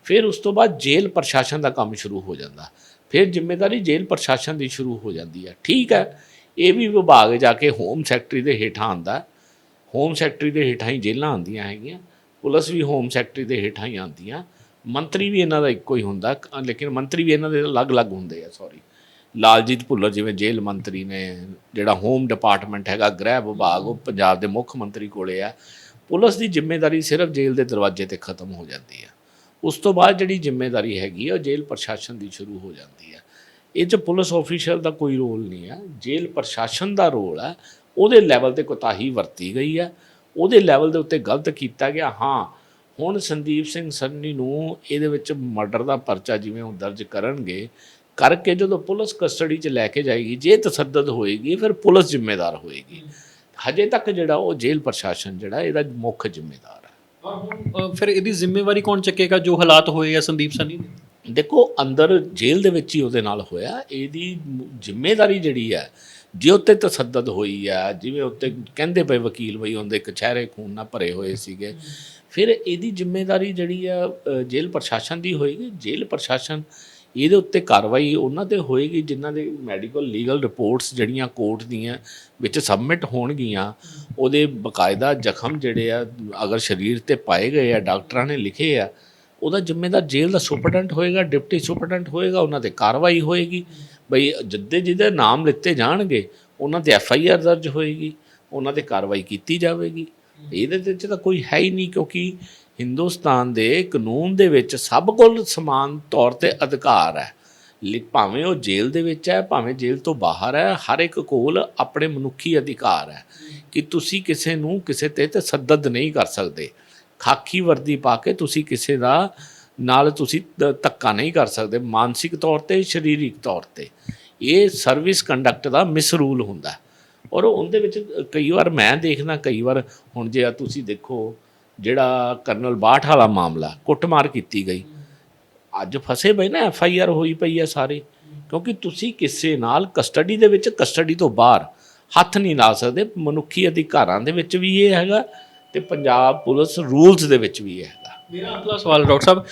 Speaker 2: ਫਿਰ ਉਸ ਤੋਂ ਬਾਅਦ ਜੇਲ੍ਹ ਪ੍ਰਸ਼ਾਸਨ ਦਾ ਕੰਮ ਸ਼ੁਰੂ ਹੋ ਜਾਂਦਾ। ਫਿਰ ਜ਼ਿੰਮੇਵਾਰੀ ਜੇਲ੍ਹ ਪ੍ਰਸ਼ਾਸਨ ਦੀ ਸ਼ੁਰੂ ਹੋ ਜਾਂਦੀ ਹੈ। ਠੀਕ ਹੈ ਇਹ ਵੀ ਵਿਭਾਗ ਜਾ ਕੇ ਹੋਮ ਸੈਕਟਰੀ ਦੇ ਹੇਠਾਂ ਆਂਦਾ ਹੋਮ ਸੈਕਟਰੀ ਦੇ ਹੇਠਾਂ ਹੀ ਜੇਲ੍ਹਾਂ ਆਉਂਦੀਆਂ ਹੈਗੀਆਂ। ਪੁਲਿਸ ਵੀ ਹੋਮ ਸੈਕਟਰੀ ਦੇ ਹੇਠਾਂ ਹੀ ਆਉਂਦੀਆਂ ਮੰਤਰੀ ਵੀ ਇਹਨਾਂ ਦਾ ਇੱਕੋ ਹੀ ਹੁੰਦਾ ਲੇਕਿਨ ਮੰਤਰੀ ਵੀ ਇਹਨਾਂ ਦੇ ਅਲੱਗ-ਅਲੱਗ ਹੁੰਦੇ ਆ ਸੌਰੀ ਲਾਲਜੀਤ ਭੁੱਲਰ ਜਿਵੇਂ ਜੇਲ੍ਹ ਮੰਤਰੀ ਨੇ, ਜਿਹੜਾ ਹੋਮ ਡਿਪਾਰਟਮੈਂਟ ਹੈਗਾ, ਗ੍ਰਹਿ ਵਿਭਾਗ, ਉਹ ਪੰਜਾਬ ਦੇ ਮੁੱਖ ਮੰਤਰੀ ਕੋਲੇ ਆ। ਪੁਲਿਸ ਦੀ ਜ਼ਿੰਮੇਵਾਰੀ ਸਿਰਫ ਜੇਲ੍ਹ ਦੇ ਦਰਵਾਜ਼ੇ ਤੇ ਖਤਮ ਹੋ ਜਾਂਦੀ ਆ। ਉਸ ਤੋਂ ਬਾਅਦ ਜਿਹੜੀ ਜ਼ਿੰਮੇਵਾਰੀ ਹੈਗੀ ਆ, ਉਹ ਜੇਲ੍ਹ ਪ੍ਰਸ਼ਾਸਨ ਦੀ ਸ਼ੁਰੂ ਹੋ ਜਾਂਦੀ ਆ। ਇਹ 'ਚ ਪੁਲਿਸ ਆਫੀਸ਼ੀਅਲ ਦਾ ਕੋਈ ਰੋਲ ਨਹੀਂ ਆ। ਜੇਲ੍ਹ ਪ੍ਰਸ਼ਾਸਨ ਦਾ ਰੋਲ ਆ, ਉਹਦੇ ਲੈਵਲ ਤੇ ਕੋਤਾਹੀ ਵਰਤੀ ਗਈ ਆ। ਉਹਦੇ ਲੈਵਲ ਦੇ ਉੱਤੇ ਗਲਤ ਕੀਤਾ ਗਿਆ ਹਾਂ ਹੁਣ ਸੰਦੀਪ ਸਿੰਘ ਸੰਨੀ ਨੂੰ ਇਹਦੇ ਵਿੱਚ ਮਰਡਰ ਦਾ ਪਰਚਾ ਜਿਵੇਂ ਉਹ ਦਰਜ ਕਰਨਗੇ ਕਰਕੇ ਜਦੋਂ ਪੁਲਿਸ ਕਸਟਡੀ 'ਚ ਲੈ ਕੇ ਜਾਏਗੀ ਜੇ ਤਸੱਦਦ ਹੋਏਗੀ ਫਿਰ ਪੁਲਿਸ ਜ਼ਿੰਮੇਦਾਰ ਹੋਏਗੀ। ਹਜੇ ਤੱਕ ਜਿਹੜਾ ਉਹ ਜੇਲ੍ਹ ਪ੍ਰਸ਼ਾਸਨ ਜਿਹੜਾ ਇਹਦਾ ਮੁੱਖ ਜ਼ਿੰਮੇਦਾਰ ਹੈ।
Speaker 1: ਫਿਰ ਇਹਦੀ ਜ਼ਿੰਮੇਵਾਰੀ ਕੌਣ ਚੱਕੇਗਾ ਜੋ ਹਾਲਾਤ ਹੋਏ ਆ ਸੰਦੀਪ ਸਨੀ ਦੇ?
Speaker 2: ਦੇਖੋ ਅੰਦਰ ਜੇਲ੍ਹ ਦੇ ਵਿੱਚ ਹੀ ਉਹਦੇ ਨਾਲ ਹੋਇਆ ਇਹਦੀ ਜ਼ਿੰਮੇਵਾਰੀ ਜਿਹੜੀ ਹੈ ਜੇ ਉੱਤੇ ਤਸੱਦਦ ਹੋਈ ਆ, ਜਿਵੇਂ ਉੱਤੇ ਕਹਿੰਦੇ ਪਏ ਵਕੀਲ ਬਈ ਉਹਦੇ ਕਚਹਿਰੇ ਖੂਨ ਨਾਲ ਭਰੇ ਹੋਏ ਸੀਗੇ। ਫਿਰ ਇਹਦੀ ਜ਼ਿੰਮੇਵਾਰੀ ਜਿਹੜੀ ਆ ਜੇਲ੍ਹ ਪ੍ਰਸ਼ਾਸਨ ਦੀ ਹੋਏਗੀ। ਜੇਲ੍ਹ ਪ੍ਰਸ਼ਾਸਨ ਇਹਦੇ ਉੱਤੇ ਕਾਰਵਾਈ ਉਹਨਾਂ ਤੇ ਹੋਏਗੀ, ਜਿਨ੍ਹਾਂ ਦੇ ਮੈਡੀਕਲ ਲੀਗਲ ਰਿਪੋਰਟਸ ਜਿਹੜੀਆਂ ਕੋਰਟ ਦੀਆਂ ਵਿੱਚ ਸਬਮਿਟ ਹੋਣਗੀਆਂ, ਉਹਦੇ ਬਕਾਇਦਾ ਜ਼ਖਮ ਜਿਹੜੇ ਆ, ਅਗਰ ਸਰੀਰ ਤੇ ਪਾਏ ਗਏ ਆ, ਡਾਕਟਰਾਂ ਨੇ ਲਿਖੇ ਆ, ਉਹਦਾ ਜ਼ਿੰਮੇਦਾਰ ਜੇਲ੍ਹ ਦਾ ਸੁਪਰਡੈਂਟ ਹੋਏਗਾ, ਡਿਪਟੀ ਸੁਪਰਡੈਂਟ ਹੋਏਗਾ, ਉਹਨਾਂ ਤੇ ਕਾਰਵਾਈ ਹੋਏਗੀ। ਬਈ ਜਿੱਦੇ ਜਿਹਦੇ ਨਾਮ ਲਿੱਤੇ ਜਾਣਗੇ, ਉਹਨਾਂ ਤੇ ਐਫ ਆਈ ਆਰ ਦਰਜ ਹੋਏਗੀ, ਉਹਨਾਂ ਤੇ ਕਾਰਵਾਈ ਕੀਤੀ ਜਾਵੇਗੀ। ਇਹਦੇ ਵਿੱਚ ਤਾਂ ਕੋਈ ਹੈ ਹੀ ਨਹੀਂ ਕਿਉਂਕਿ ਹਿੰਦੁਸਤਾਨ ਦੇ ਕਾਨੂੰਨ ਦੇ ਵਿੱਚ ਸਭ ਕੋਲ ਸਮਾਨ ਤੌਰ ਤੇ ਅਧਿਕਾਰ ਹੈ। ਲਿ- ਭਾਵੇਂ ਉਹ ਜੇਲ੍ਹ ਦੇ ਵਿੱਚ ਹੈ, ਭਾਵੇਂ ਜੇਲ੍ਹ ਤੋਂ ਬਾਹਰ ਹੈ, ਹਰ ਇੱਕ ਕੋਲ ਆਪਣੇ ਮਨੁੱਖੀ ਅਧਿਕਾਰ ਹੈ ਕਿ ਤੁਸੀਂ ਕਿਸੇ ਨੂੰ ਕਿਸੇ ਤੇ ਤਸੱਦਦ ਨਹੀਂ ਕਰ ਸਕਦੇ। ਖਾਕੀ ਵਰਦੀ ਪਾ ਕੇ ਤੁਸੀਂ ਕਿਸੇ ਦਾ ਨਾਲ ਤੁਸੀਂ ਧ- ਧੱਕਾ ਨਹੀਂ ਕਰ ਸਕਦੇ, ਮਾਨਸਿਕ ਤੌਰ ਤੇ, ਸਰੀਰਿਕ ਤੌਰ ਤੇ। ਇਹ ਸਰਵਿਸ ਕੰਡਕਟ ਦਾ ਮਿਸਰੂਲ ਹੁੰਦਾ ਔਰ ਉਹਦੇ ਵਿੱਚ, ਕਈ ਵਾਰ ਮੈਂ ਦੇਖਦਾ, ਕਈ ਵਾਰ ਹੁਣ ਜੇ ਤੁਸੀਂ ਦੇਖੋ, ਜਿਹੜਾ ਕਰਨਲ ਬਾਠ ਵਾਲਾ ਮਾਮਲਾ, ਕੁੱਟਮਾਰ ਕੀਤੀ ਗਈ। ਅੱਜ ਫਸੇ ਪਏ ਨਾ, ਐਫ ਆਈ ਆਰ ਹੋਈ ਪਈ ਹੈ ਸਾਰੇ। ਕਿਉਂਕਿ ਤੁਸੀਂ ਕਿਸੇ ਨਾਲ ਕਸਟਡੀ ਦੇ ਵਿੱਚ ਕਸਟਡੀ ਤੋਂ ਬਾਹਰ ਹੱਥ ਨਹੀਂ ਲਾ ਸਕਦੇ। ਮਨੁੱਖੀ ਅਧਿਕਾਰਾਂ ਦੇ ਵਿੱਚ ਵੀ ਇਹ ਹੈਗਾ ਤੇ ਪੰਜਾਬ ਪੁਲਿਸ ਰੂਲਸ ਦੇ ਵਿੱਚ ਵੀ ਇਹ ਹੈਗਾ।
Speaker 1: ਮੇਰਾ ਅਗਲਾ ਸਵਾਲ ਡਾਕਟਰ ਸਾਹਿਬ,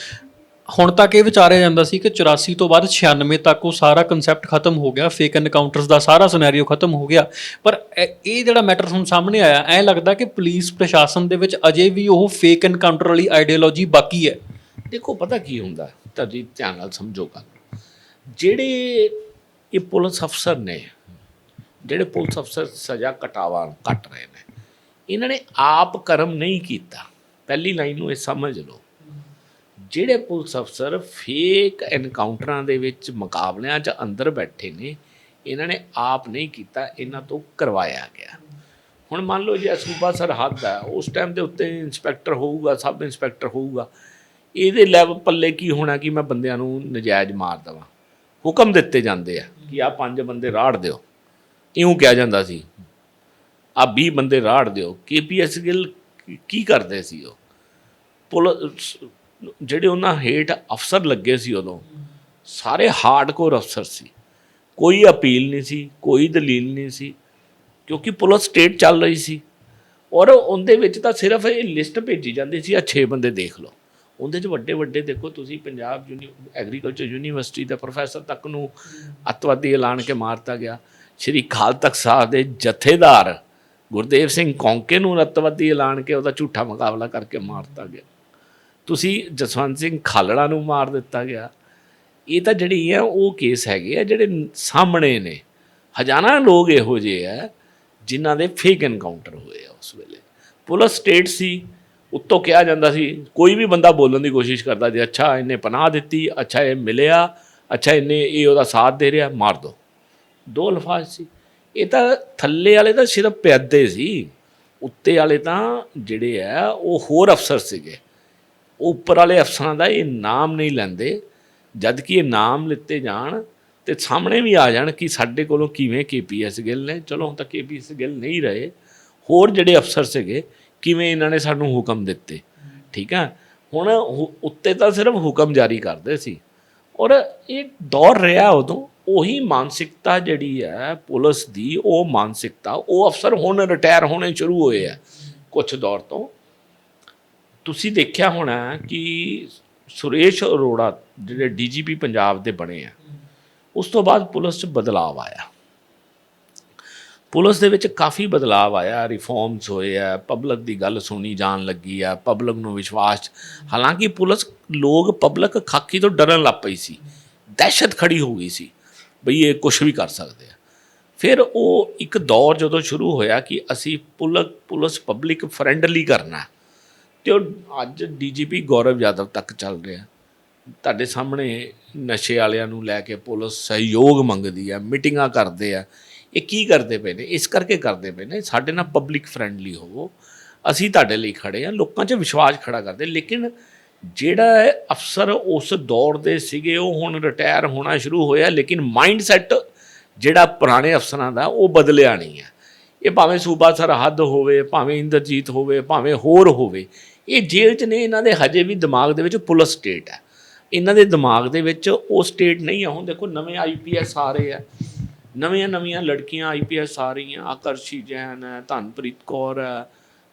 Speaker 1: ਹੁਣ ਤੱਕ ਇਹ ਵਿਚਾਰਿਆ ਜਾਂਦਾ ਸੀ ਕਿ 84 ਤੋਂ ਬਾਅਦ 96 ਤੱਕ ਉਹ ਸਾਰਾ ਕਨਸੈਪਟ ਖਤਮ ਹੋ ਗਿਆ ਫੇਕ ਐਨਕਾਊਂਟਰਸ ਦਾ ਸਾਰਾ ਸਿਨੈਰੀਓ ਖਤਮ ਹੋ ਗਿਆ। ਪਰ ਇਹ ਜਿਹੜਾ ਮੈਟਰ ਹੁਣ ਸਾਹਮਣੇ ਆਇਆ, ਐ ਲੱਗਦਾ ਕਿ ਪੁਲਿਸ ਪ੍ਰਸ਼ਾਸਨ ਦੇ ਵਿੱਚ ਅਜੇ ਵੀ ਉਹ ਫੇਕ ਐਨਕਾਊਂਟਰ ਵਾਲੀ ਆਈਡੀਓਲੋਜੀ ਬਾਕੀ ਹੈ।
Speaker 2: ਦੇਖੋ, ਪਤਾ ਕੀ ਹੁੰਦਾ? ਤੁਹਾਡੀ ਧਿਆਨ ਨਾਲ ਸਮਝੋ ਗੱਲ। ਜਿਹੜੇ ਇਹ ਪੁਲਿਸ ਅਫਸਰ ਨੇ, ਜਿਹੜੇ ਪੁਲਿਸ ਅਫਸਰ ਸਜ਼ਾ ਕਟਾਵਾ ਕੱਟ ਰਹੇ ਨੇ, ਇਹਨਾਂ ਨੇ ਆਪ ਕਰਮ ਨਹੀਂ ਕੀਤਾ। ਪਹਿਲੀ ਲਾਈਨ ਨੂੰ ਇਹ ਸਮਝ ਲਓ। ਜਿਹੜੇ ਪੁਲਿਸ ਅਫਸਰ ਫੇਕ ਐਨਕਾਊਂਟਰਾਂ ਦੇ ਵਿੱਚ ਮੁਕਾਬਲਿਆਂ 'ਚ ਅੰਦਰ ਬੈਠੇ ਨੇ, ਇਹਨਾਂ ਨੇ ਆਪ ਨਹੀਂ ਕੀਤਾ, ਇਹਨਾਂ ਤੋਂ ਕਰਵਾਇਆ ਗਿਆ। ਹੁਣ ਮੰਨ ਲਓ ਜੇ ਸੂਬਾ ਸਰਹੱਦ ਹੈ ਉਸ ਟਾਈਮ ਦੇ ਉੱਤੇ ਇੰਸਪੈਕਟਰ ਹੋਊਗਾ, ਸਬ ਇੰਸਪੈਕਟਰ ਹੋਊਗਾ, ਇਹਦੇ ਲੈਵਲ ਪੱਲੇ ਕੀ ਹੋਣਾ ਕਿ ਮੈਂ ਬੰਦਿਆਂ ਨੂੰ ਨਜਾਇਜ਼ ਮਾਰ ਦਵਾਂ? ਹੁਕਮ ਦਿੱਤੇ ਜਾਂਦੇ ਆ ਕਿ ਆ ਪੰਜ ਬੰਦੇ ਰਾੜ ਦਿਓ। ਇਉਂ ਕਿਹਾ ਜਾਂਦਾ ਸੀ। ਆ 20 ਬੰਦੇ ਰਾੜ ਦਿਓ। ਕੇਪੀਐਸ ਗਿੱਲ ਕੀ- ਕਰਦੇ ਸੀ ਉਹ? ਪੁਲਿਸ ਜਿਹੜੇ ਉਹਨਾਂ ਹੇਠ ਅਫਸਰ ਲੱਗੇ ਸੀ ਉਦੋਂ, ਸਾਰੇ ਹਾਰਡਕੋਰ ਅਫਸਰ ਸੀ। ਕੋਈ ਅਪੀਲ ਨਹੀਂ ਸੀ, ਕੋਈ ਦਲੀਲ ਨਹੀਂ ਸੀ, ਕਿਉਂਕਿ ਪੁਲਿਸ ਸਟੇਟ ਚੱਲ ਰਹੀ ਸੀ। ਔਰ ਉਹਦੇ ਵਿੱਚ ਤਾਂ ਸਿਰਫ ਇਹ ਲਿਸਟ ਭੇਜੀ ਜਾਂਦੀ ਸੀ, ਆ 6 ਬੰਦੇ ਦੇਖ ਲਓ। ਉਹਦੇ 'ਚ ਵੱਡੇ ਵੱਡੇ ਦੇਖੋ ਤੁਸੀਂ, ਪੰਜਾਬ ਯੂਨੀ ਐਗਰੀਕਲਚਰ ਯੂਨੀਵਰਸਿਟੀ ਦਾ ਪ੍ਰੋਫੈਸਰ ਤੱਕ ਨੂੰ ਅੱਤਵਾਦੀ ਐਲਾਨ ਕੇ ਮਾਰਤਾ ਗਿਆ। ਸ਼੍ਰੀ ਖਾਲ ਤਖਤ ਸਾਹਿਬ ਦੇ ਜਥੇਦਾਰ ਗੁਰਦੇਵ ਸਿੰਘ ਕੌਂਕੇ ਨੂੰ ਅੱਤਵਾਦੀ ਐਲਾਨ ਕੇ ਉਹਦਾ ਝੂਠਾ ਮੁਕਾਬਲਾ ਕਰਕੇ ਮਾਰਤਾ ਗਿਆ। ਤੁਸੀਂ ਜਸਵੰਤ ਸਿੰਘ ਖਾਲੜਾ ਨੂੰ ਮਾਰ ਦਿੱਤਾ ਗਿਆ। ਇਹ ਤਾਂ ਜਿਹੜੀ ਹੈ ਉਹ ਕੇਸ ਹੈਗੇ ਆ ਜਿਹੜੇ ਸਾਹਮਣੇ ਨੇ। ਹਜ਼ਾਰਾਂ ਲੋਕ ਇਹੋ ਜਿਹੇ ਆ ਜਿਨ੍ਹਾਂ ਦੇ ਫੇਕ ਐਨਕਾਊਂਟਰ ਹੋਏ ਆ ਉਸ ਵੇਲੇ। ਪੁਲਿਸ ਸਟੇਟ ਸੀ, ਉੱਤੋਂ ਕਿਹਾ ਜਾਂਦਾ ਸੀ, ਕੋਈ ਵੀ ਬੰਦਾ ਬੋਲਣ ਦੀ ਕੋਸ਼ਿਸ਼ ਕਰਦਾ ਜੀ ਅੱਛਾ ਇਹਨੇ ਪਨਾਹ ਦਿੱਤੀ, ਅੱਛਾ ਇਹ ਮਿਲਿਆ, ਅੱਛਾ ਇਹਨੇ ਇਹ ਉਹਦਾ ਸਾਥ ਦੇ ਰਿਹਾ, ਮਾਰ ਦੋ। ਦੋ ਅਲਫਾਜ਼ ਸੀ। ਇਹ ਤਾਂ ਥੱਲੇ ਵਾਲੇ ਤਾਂ ਸਿਰਫ ਪਿਆਦੇ ਸੀ, ਉੱਤੇ ਵਾਲੇ ਤਾਂ ਜਿਹੜੇ ਆ, ਉਹ ਹੋਰ ਅਫਸਰ ਸੀਗੇ। ਉਹ ਉੱਪਰ ਵਾਲੇ ਅਫਸਰਾਂ ਦਾ ਇਹ ਨਾਮ ਨਹੀਂ ਲੈਂਦੇ ਜਦ ਕਿ ਇਹ ਨਾਮ ਲਿੱਤੇ ਜਾਣ ਤੇ ਸਾਹਮਣੇ ਵੀ ਆ ਜਾਣ ਕਿ ਸਾਡੇ ਕੋਲੋਂ ਕਿਵੇਂ ਕੇਪੀਐਸ ਗਿੱਲ ਨੇ। ਚਲੋ, ਹੁਣ ਤਾਂ ਕੇਪੀਐਸ ਗਿੱਲ ਨਹੀਂ ਰਹੇ, ਹੋਰ ਜਿਹੜੇ ਅਫਸਰ ਸੀਗੇ, ਕਿਵੇਂ ਇਹਨਾਂ ਨੇ ਸਾਨੂੰ ਹੁਕਮ ਦਿੱਤੇ? ਠੀਕ ਹੈ ਹੁਣ ਉੱਤੇ ਤਾਂ ਸਿਰਫ ਹੁਕਮ ਜਾਰੀ ਕਰਦੇ ਸੀ। ਔਰ ਇਹ ਦੌਰ ਰਿਹਾ ਉਦੋਂ। ਉਹੀ ਮਾਨਸਿਕਤਾ ਜਿਹੜੀ ਹੈ ਪੁਲਿਸ ਦੀ, ਉਹ ਮਾਨਸਿਕਤਾ, ਉਹ ਅਫਸਰ ਹੁਣ ਰਿਟਾਇਰ ਹੋਣੇ ਸ਼ੁਰੂ ਹੋਏ ਆ। ਕੁਝ ਦੌਰ ਤੋਂ। ਤੁਸੀਂ ਦੇਖਿਆ ਹੋਣਾ ਕਿ ਸੁਰੇਸ਼ ਅਰੋੜਾ ਜਿਹੜੇ ਡੀਜੀਪੀ ਪੰਜਾਬ ਦੇ ਬਣੇ ਆ, ਉਸ ਤੋਂ ਬਾਅਦ ਪੁਲਿਸ 'ਚ ਬਦਲਾਅ ਆਇਆ। ਪੁਲਿਸ ਦੇ ਵਿੱਚ ਕਾਫੀ ਬਦਲਾਅ ਆਇਆ ਰਿਫਾਰਮਸ ਹੋਏ ਆ ਪਬਲਿਕ ਦੀ ਗੱਲ ਸੁਣੀ ਜਾਣ ਲੱਗੀ ਆ ਪਬਲਿਕ ਨੂੰ ਵਿਸ਼ਵਾਸ ਹਾਲਾਂਕਿ ਪੁਲਿਸ, ਲੋਕ ਪਬਲਿਕ ਖਾਕੀ ਤੋਂ ਡਰਨ ਲੱਗ ਪਈ ਸੀ। ਦਹਿਸ਼ਤ ਖੜੀ ਹੋ ਗਈ ਸੀ। ਬਈ ਇਹ ਕੁਝ ਵੀ ਕਰ ਸਕਦੇ ਆ। ਫਿਰ ਉਹ ਇੱਕ ਦੌਰ ਜਦੋਂ ਸ਼ੁਰੂ ਹੋਇਆ ਕਿ ਅਸੀਂ ਪੁਲਿਸ ਪੁਲਿਸ ਪਬਲਿਕ ਫਰੈਂਡਲੀ ਕਰਨਾ ਤੇ ਉਹ ਅੱਜ ਡੀਜੀਪੀ ਗੌਰਵ ਯਾਦਵ ਤੱਕ ਚੱਲ ਰਿਹਾ ਤੁਹਾਡੇ ਸਾਹਮਣੇ ਨਸ਼ੇ ਵਾਲਿਆਂ ਨੂੰ ਲੈ ਕੇ ਪੁਲਿਸ ਸਹਿਯੋਗ ਮੰਗਦੀ ਆ ਮੀਟਿੰਗਾਂ ਕਰਦੇ ਆ। ਇਹ ਕੀ ਕਰਦੇ ਪਏ ਨੇ? ਇਸ ਕਰਕੇ ਕਰਦੇ ਪਏ ਨੇ, ਸਾਡੇ ਨਾਲ ਪਬਲਿਕ ਫਰੈਂਡਲੀ ਹੋਵੋ। ਅਸੀਂ ਤੁਹਾਡੇ ਲਈ ਖੜੇ ਆ ਲੋਕਾਂ 'ਚ ਵਿਸ਼ਵਾਸ ਖੜਾ ਕਰਦੇ। ਲੇਕਿਨ ਜਿਹੜਾ ਅਫਸਰ ਉਸ ਦੌਰ ਦੇ ਸੀਗੇ, ਉਹ ਹੁਣ ਰਿਟਾਇਰ ਹੋਣਾ ਸ਼ੁਰੂ ਹੋਇਆ, ਲੇਕਿਨ ਮਾਈਂਡ ਸੈਟ ਜਿਹੜਾ ਪੁਰਾਣੇ ਅਫਸਰਾਂ ਦਾ, ਉਹ ਬਦਲਿਆ ਨਹੀਂ ਹੈ। ਇਹ ਭਾਵੇਂ ਸੂਬਾ ਸਰਹੱਦ ਹੋਵੇ, ਭਾਵੇਂ ਇੰਦਰਜੀਤ ਹੋਵੇ, ਭਾਵੇਂ ਹੋਰ ਹੋਵੇ, ਇਹ ਜੇਲ੍ਹ 'ਚ ਨੇ, ਇਹਨਾਂ ਦੇ ਹਜੇ ਵੀ ਦਿਮਾਗ ਦੇ ਵਿੱਚ ਪੁਲਿਸ ਸਟੇਟ ਹੈ। ਇਹਨਾਂ ਦੇ ਦਿਮਾਗ ਦੇ ਵਿੱਚ ਉਹ ਸਟੇਟ ਨਹੀਂ ਹੈ ਹੁਣ ਦੇਖੋ ਨਵੇਂ ਆਈਪੀਐਸ ਆ ਰਹੇ ਆ। ਨਵੀਆਂ ਨਵੀਆਂ ਲੜਕੀਆਂ ਆਈਪੀਐਸ ਆ ਰਹੀਆਂ, ਆਕਰਸ਼ੀ ਜੈਨ ਹੈ, ਧਨਪ੍ਰੀਤ ਕੌਰ ਹੈ।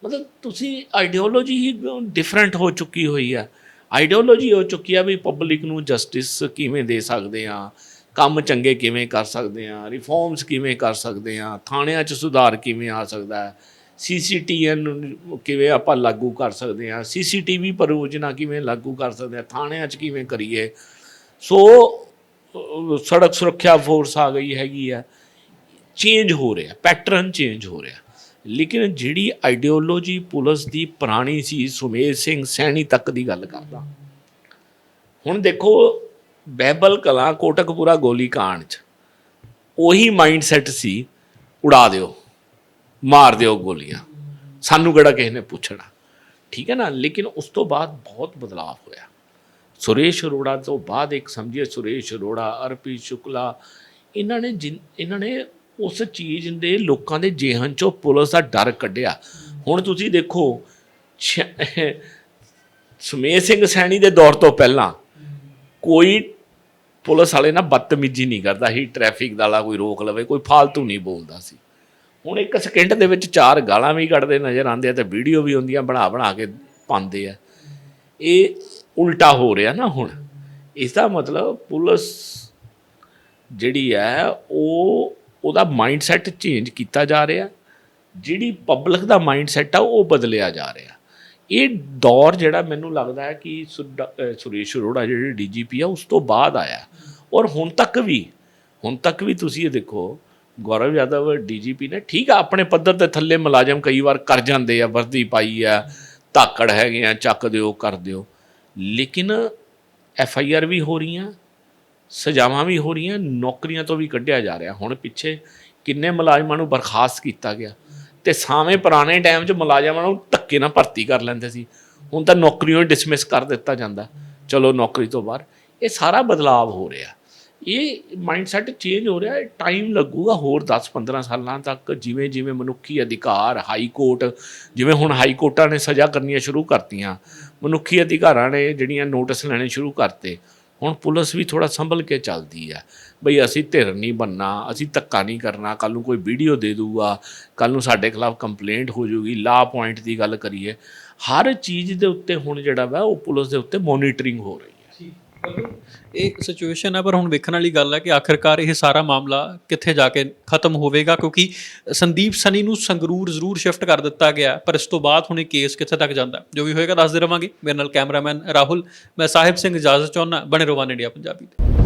Speaker 2: ਮਤਲਬ ਤੁਸੀਂ ਆਈਡੀਓਲੋਜੀ ਹੀ ਡਿਫਰੈਂਟ ਹੋ ਚੁੱਕੀ ਹੋਈ ਹੈ। ਆਈਡੀਓਲੋਜੀ ਹੋ ਚੁੱਕੀ ਆ ਵੀ ਪਬਲਿਕ ਨੂੰ ਜਸਟਿਸ ਕਿਵੇਂ ਦੇ ਸਕਦੇ ਆ ਕੰਮ ਚੰਗੇ ਕਿਵੇਂ ਕਰ ਸਕਦੇ ਆ ਰਿਫਾਰਮਸ ਕਿਵੇਂ ਕਰ ਸਕਦੇ ਆ ਥਾਣਿਆਂ 'ਚ ਸੁਧਾਰ ਕਿਵੇਂ ਆ ਸਕਦਾ ਹੈ, ਸੀਸੀਟੀਐਨ ਕਿਵੇਂ ਆਪਾਂ ਲਾਗੂ ਕਰ ਸਕਦੇ ਆ ਸੀਸੀਟੀਵੀ ਪਰਯੋਜਨਾ ਕਿਵੇਂ ਲਾਗੂ ਕਰ ਸਕਦੇ ਆ ਥਾਣਿਆਂ 'ਚ ਕਿਵੇਂ ਕਰੀਏ। ਸੋ ਸੜਕ ਸੁਰੱਖਿਆ ਫੋਰਸ ਆ ਗਈ ਹੈਗੀ ਆ ਚੇਂਜ ਹੋ ਰਿਹਾ, ਪੈਟਰਨ ਚੇਂਜ ਹੋ ਰਿਹਾ। ਲੇਕਿਨ ਜਿਹੜੀ ਆਈਡੀਓਲੋਜੀ ਪੁਲਿਸ ਦੀ ਪੁਰਾਣੀ ਸੀ ਸੁਮੇਧ ਸਿੰਘ ਸੈਣੀ ਤੱਕ ਦੀ ਗੱਲ ਕਰਦਾ। ਹੁਣ ਦੇਖੋ ਬਹਿਬਲ ਕਲਾਂ ਕੋਟਕਪੂਰਾ ਗੋਲੀ ਕਾਂਡ ਚ, ਉਹੀ ਮਾਈਂਡਸੈਟ ਸੀ, ਉਡਾ ਦਿਓ, ਮਾਰ ਦਿਓ ਗੋਲੀਆਂ। ਸਾਨੂੰ ਕਿਹੜਾ ਕਿਸੇ ਨੇ ਪੁੱਛਣਾ? ਠੀਕ ਹੈ ਨਾ? ਲੇਕਿਨ ਉਸ ਤੋਂ ਬਾਅਦ ਬਹੁਤ ਬਦਲਾਅ ਹੋਇਆ। ਸੁਰੇਸ਼ ਅਰੋੜਾ ਤੋਂ ਬਾਅਦ ਇੱਕ ਸਮਝੀਏ ਸੁਰੇਸ਼ ਅਰੋੜਾ, ਅਰਪੀ ਸ਼ੁਕਲਾ, ਇਹਨਾਂ ਨੇ ਜਿਨ- ਇਹਨਾਂ ਨੇ ਉਸ ਚੀਜ਼ ਦੇ ਲੋਕਾਂ ਦੇ ਜੇਹਨ ਚੋਂ ਪੁਲਿਸ ਦਾ ਡਰ ਕੱਢਿਆ। ਹੁਣ ਤੁਸੀਂ ਦੇਖੋ, ਛ- ਸੁਮੇਧ ਸਿੰਘ ਸੈਣੀ ਦੇ ਦੌਰ ਤੋਂ ਪਹਿਲਾਂ ਕੋਈ ਪੁਲਿਸ ਵਾਲੇ ਨਾ ਬਦਤਮੀਜ਼ੀ ਨਹੀਂ ਕਰਦਾ ਸੀ, ਟ੍ਰੈਫਿਕ ਵਾਲਾ ਕੋਈ ਰੋਕ ਲਵੇ, ਕੋਈ ਫਾਲਤੂ ਨਹੀਂ ਬੋਲਦਾ ਸੀ। ਹੁਣ ਇੱਕ ਸਕਿੰਟ ਦੇ ਵਿੱਚ ਚਾਰ ਗਾਲਾਂ ਵੀ ਕੱਢਦੇ ਨਜ਼ਰ ਆਉਂਦੇ ਆ ਤੇ ਵੀਡੀਓ ਵੀ ਹੁੰਦੀਆਂ ਬਣਾ ਬਣਾ ਕੇ ਪਾਉਂਦੇ ਆ। ਇਹ ਉਲਟਾ ਹੋ ਰਿਹਾ ਨਾ ਹੁਣ। ਇਸ ਦਾ ਮਤਲਬ ਪੁਲਿਸ ਜਿਹੜੀ ਹੈ, ਉਹ ਉਹਦਾ ਮਾਈਂਡਸੈਟ ਚੇਂਜ ਕੀਤਾ ਜਾ ਰਿਹਾ। ਜਿਹੜੀ ਪਬਲਿਕ ਦਾ ਮਾਈਂਡਸੈਟ ਆ, ਉਹ ਬਦਲਿਆ ਜਾ ਰਿਹਾ। ਇਹ ਦੌਰ ਜਿਹੜਾ ਮੈਨੂੰ ਲੱਗਦਾ ਹੈ ਕਿ ਸੁਡਾ- ਅਹ ਸੁਰੇਸ਼ ਅਰੋੜਾ ਜਿਹੜੇ ਡੀਜੀਪੀ ਆ, ਉਸ ਤੋਂ ਬਾਅਦ ਆਇਆ। ਔਰ ਹੁਣ ਤੱਕ ਵੀ, ਹੁਣ ਤੱਕ ਵੀ ਤੁਸੀਂ ਇਹ ਦੇਖੋ, ਗੌਰਵ ਯਾਦਵ ਡੀਜੀਪੀ ਨੇ ਠੀਕ ਆ, ਆਪਣੇ ਪੱਧਰ ਦੇ ਥੱਲੇ ਮੁਲਾਜ਼ਮ ਕਈ ਵਾਰ ਕਰ ਜਾਂਦੇ ਆ, ਵਰਦੀ ਪਾਈ ਆ, ਧਾਕੜ ਹੈਗੇ ਆ, ਚੱਕ ਦਿਓ, ਕਰ ਦਿਓ। ਲੇਕਿਨ ਐਫ ਆਈ ਆਰ ਵੀ ਹੋ ਰਹੀਆਂ ਸਜ਼ਾਵਾਂ ਵੀ ਹੋ ਰਹੀਆਂ, ਨੌਕਰੀਆਂ ਤੋਂ ਵੀ ਕੱਢਿਆ ਜਾ ਰਿਹਾ। ਹੁਣ ਪਿੱਛੇ ਕਿੰਨੇ ਮੁਲਾਜ਼ਮਾਂ ਨੂੰ ਬਰਖਾਸਤ ਕੀਤਾ ਗਿਆ। ਤੇ ਸਾਵੇਂ ਪੁਰਾਣੇ ਟਾਈਮ 'ਚ ਮੁਲਾਜ਼ਮਾਂ ਨੂੰ ਧੱਕੇ ਨਾਲ ਭਰਤੀ ਕਰ ਲੈਂਦੇ ਸੀ। ਹੁਣ ਤਾਂ ਨੌਕਰੀਆਂ ਡਿਸਮਿਸ ਕਰ ਦਿੱਤਾ ਜਾਂਦਾ। ਚਲੋ ਨੌਕਰੀ ਤੋਂ ਬਾਹਰ। ਇਹ ਸਾਰਾ ਬਦਲਾਅ ਹੋ ਰਿਹਾ। ਇਹ ਮਾਈਂਡਸੈਟ ਚੇਂਜ ਹੋ ਰਿਹਾ। ਟਾਈਮ ਲੱਗੂਗਾ ਹੋਰ 10-15 ਸਾਲਾਂ ਤੱਕ। ਜਿਵੇਂ ਜਿਵੇਂ ਮਨੁੱਖੀ ਅਧਿਕਾਰ ਹਾਈ ਕੋਰਟ ਜਿਵੇਂ ਹੁਣ ਹਾਈ ਕੋਰਟਾਂ ਨੇ ਸਜ਼ਾ ਕਰਨੀਆਂ ਸ਼ੁਰੂ ਕਰਤੀਆਂ। ਮਨੁੱਖੀ ਅਧਿਕਾਰਾਂ ਨੇ ਜਿਹੜੀਆਂ ਨੋਟਿਸ ਲੈਣੇ ਸ਼ੁਰੂ ਕਰਤੇ। ਹੁਣ ਪੁਲਿਸ ਵੀ ਥੋੜਾ ਸੰਭਲ ਕੇ ਚੱਲਦੀ ਹੈ। ਬਈ ਅਸੀਂ ਧਿਰ ਨਹੀਂ ਬੰਨਾ ਅਸੀਂ ਧੱਕਾ ਨਹੀਂ ਕਰਨਾ ਕੱਲ ਨੂੰ ਕੋਈ ਵੀਡੀਓ ਦੇ ਦੂਗਾ ਕੱਲ ਨੂੰ ਸਾਡੇ ਖਿਲਾਫ ਕੰਪਲੇਂਟ ਹੋ ਜਾਊਗੀ, ਲਾ ਪੁਆਇੰਟ ਦੀ ਗੱਲ ਕਰੀਏ। ਹਰ ਚੀਜ਼ ਦੇ ਉੱਤੇ ਹੁਣ ਜਿਹੜਾ ਵਾ ਉਹ ਪੁਲਿਸ ਦੇ ਉੱਤੇ ਮੋਨੀਟਰਿੰਗ ਹੋ ਰਹੀ ਹੈ।
Speaker 1: ਇਹ ਸਿਚੁਏਸ਼ਨ ਹੈ, ਪਰ ਹੁਣ ਵੇਖਣ ਵਾਲੀ ਗੱਲ ਹੈ ਕਿ ਆਖਰਕਾਰ ਇਹ ਸਾਰਾ ਮਾਮਲਾ ਕਿੱਥੇ ਜਾ ਕੇ ਖਤਮ ਹੋਵੇਗਾ? ਕਿਉਂਕਿ ਸੰਦੀਪ ਸਨੀ ਨੂੰ ਸੰਗਰੂਰ ਜ਼ਰੂਰ ਸ਼ਿਫਟ ਕਰ ਦਿੱਤਾ ਗਿਆ, ਪਰ ਇਸ ਤੋਂ ਬਾਅਦ ਹੁਣ ਇਹ ਕੇਸ ਕਿੱਥੇ ਤੱਕ ਜਾਂਦਾ? ਜੋ ਵੀ ਹੋਏਗਾ ਦੱਸਦੇ ਰਵਾਂਗੇ। ਮੇਰੇ ਨਾਲ ਕੈਮਰਾਮੈਨ ਰਾਹੁਲ, ਮੈਂ ਸਾਹਿਬ ਸਿੰਘ ਇਜਾਜ਼ਤ ਚਾਹੁੰਦਾ, ਬਣੇ ਰਹੋ ਇੰਡੀਆ ਪੰਜਾਬੀ ਤੇ।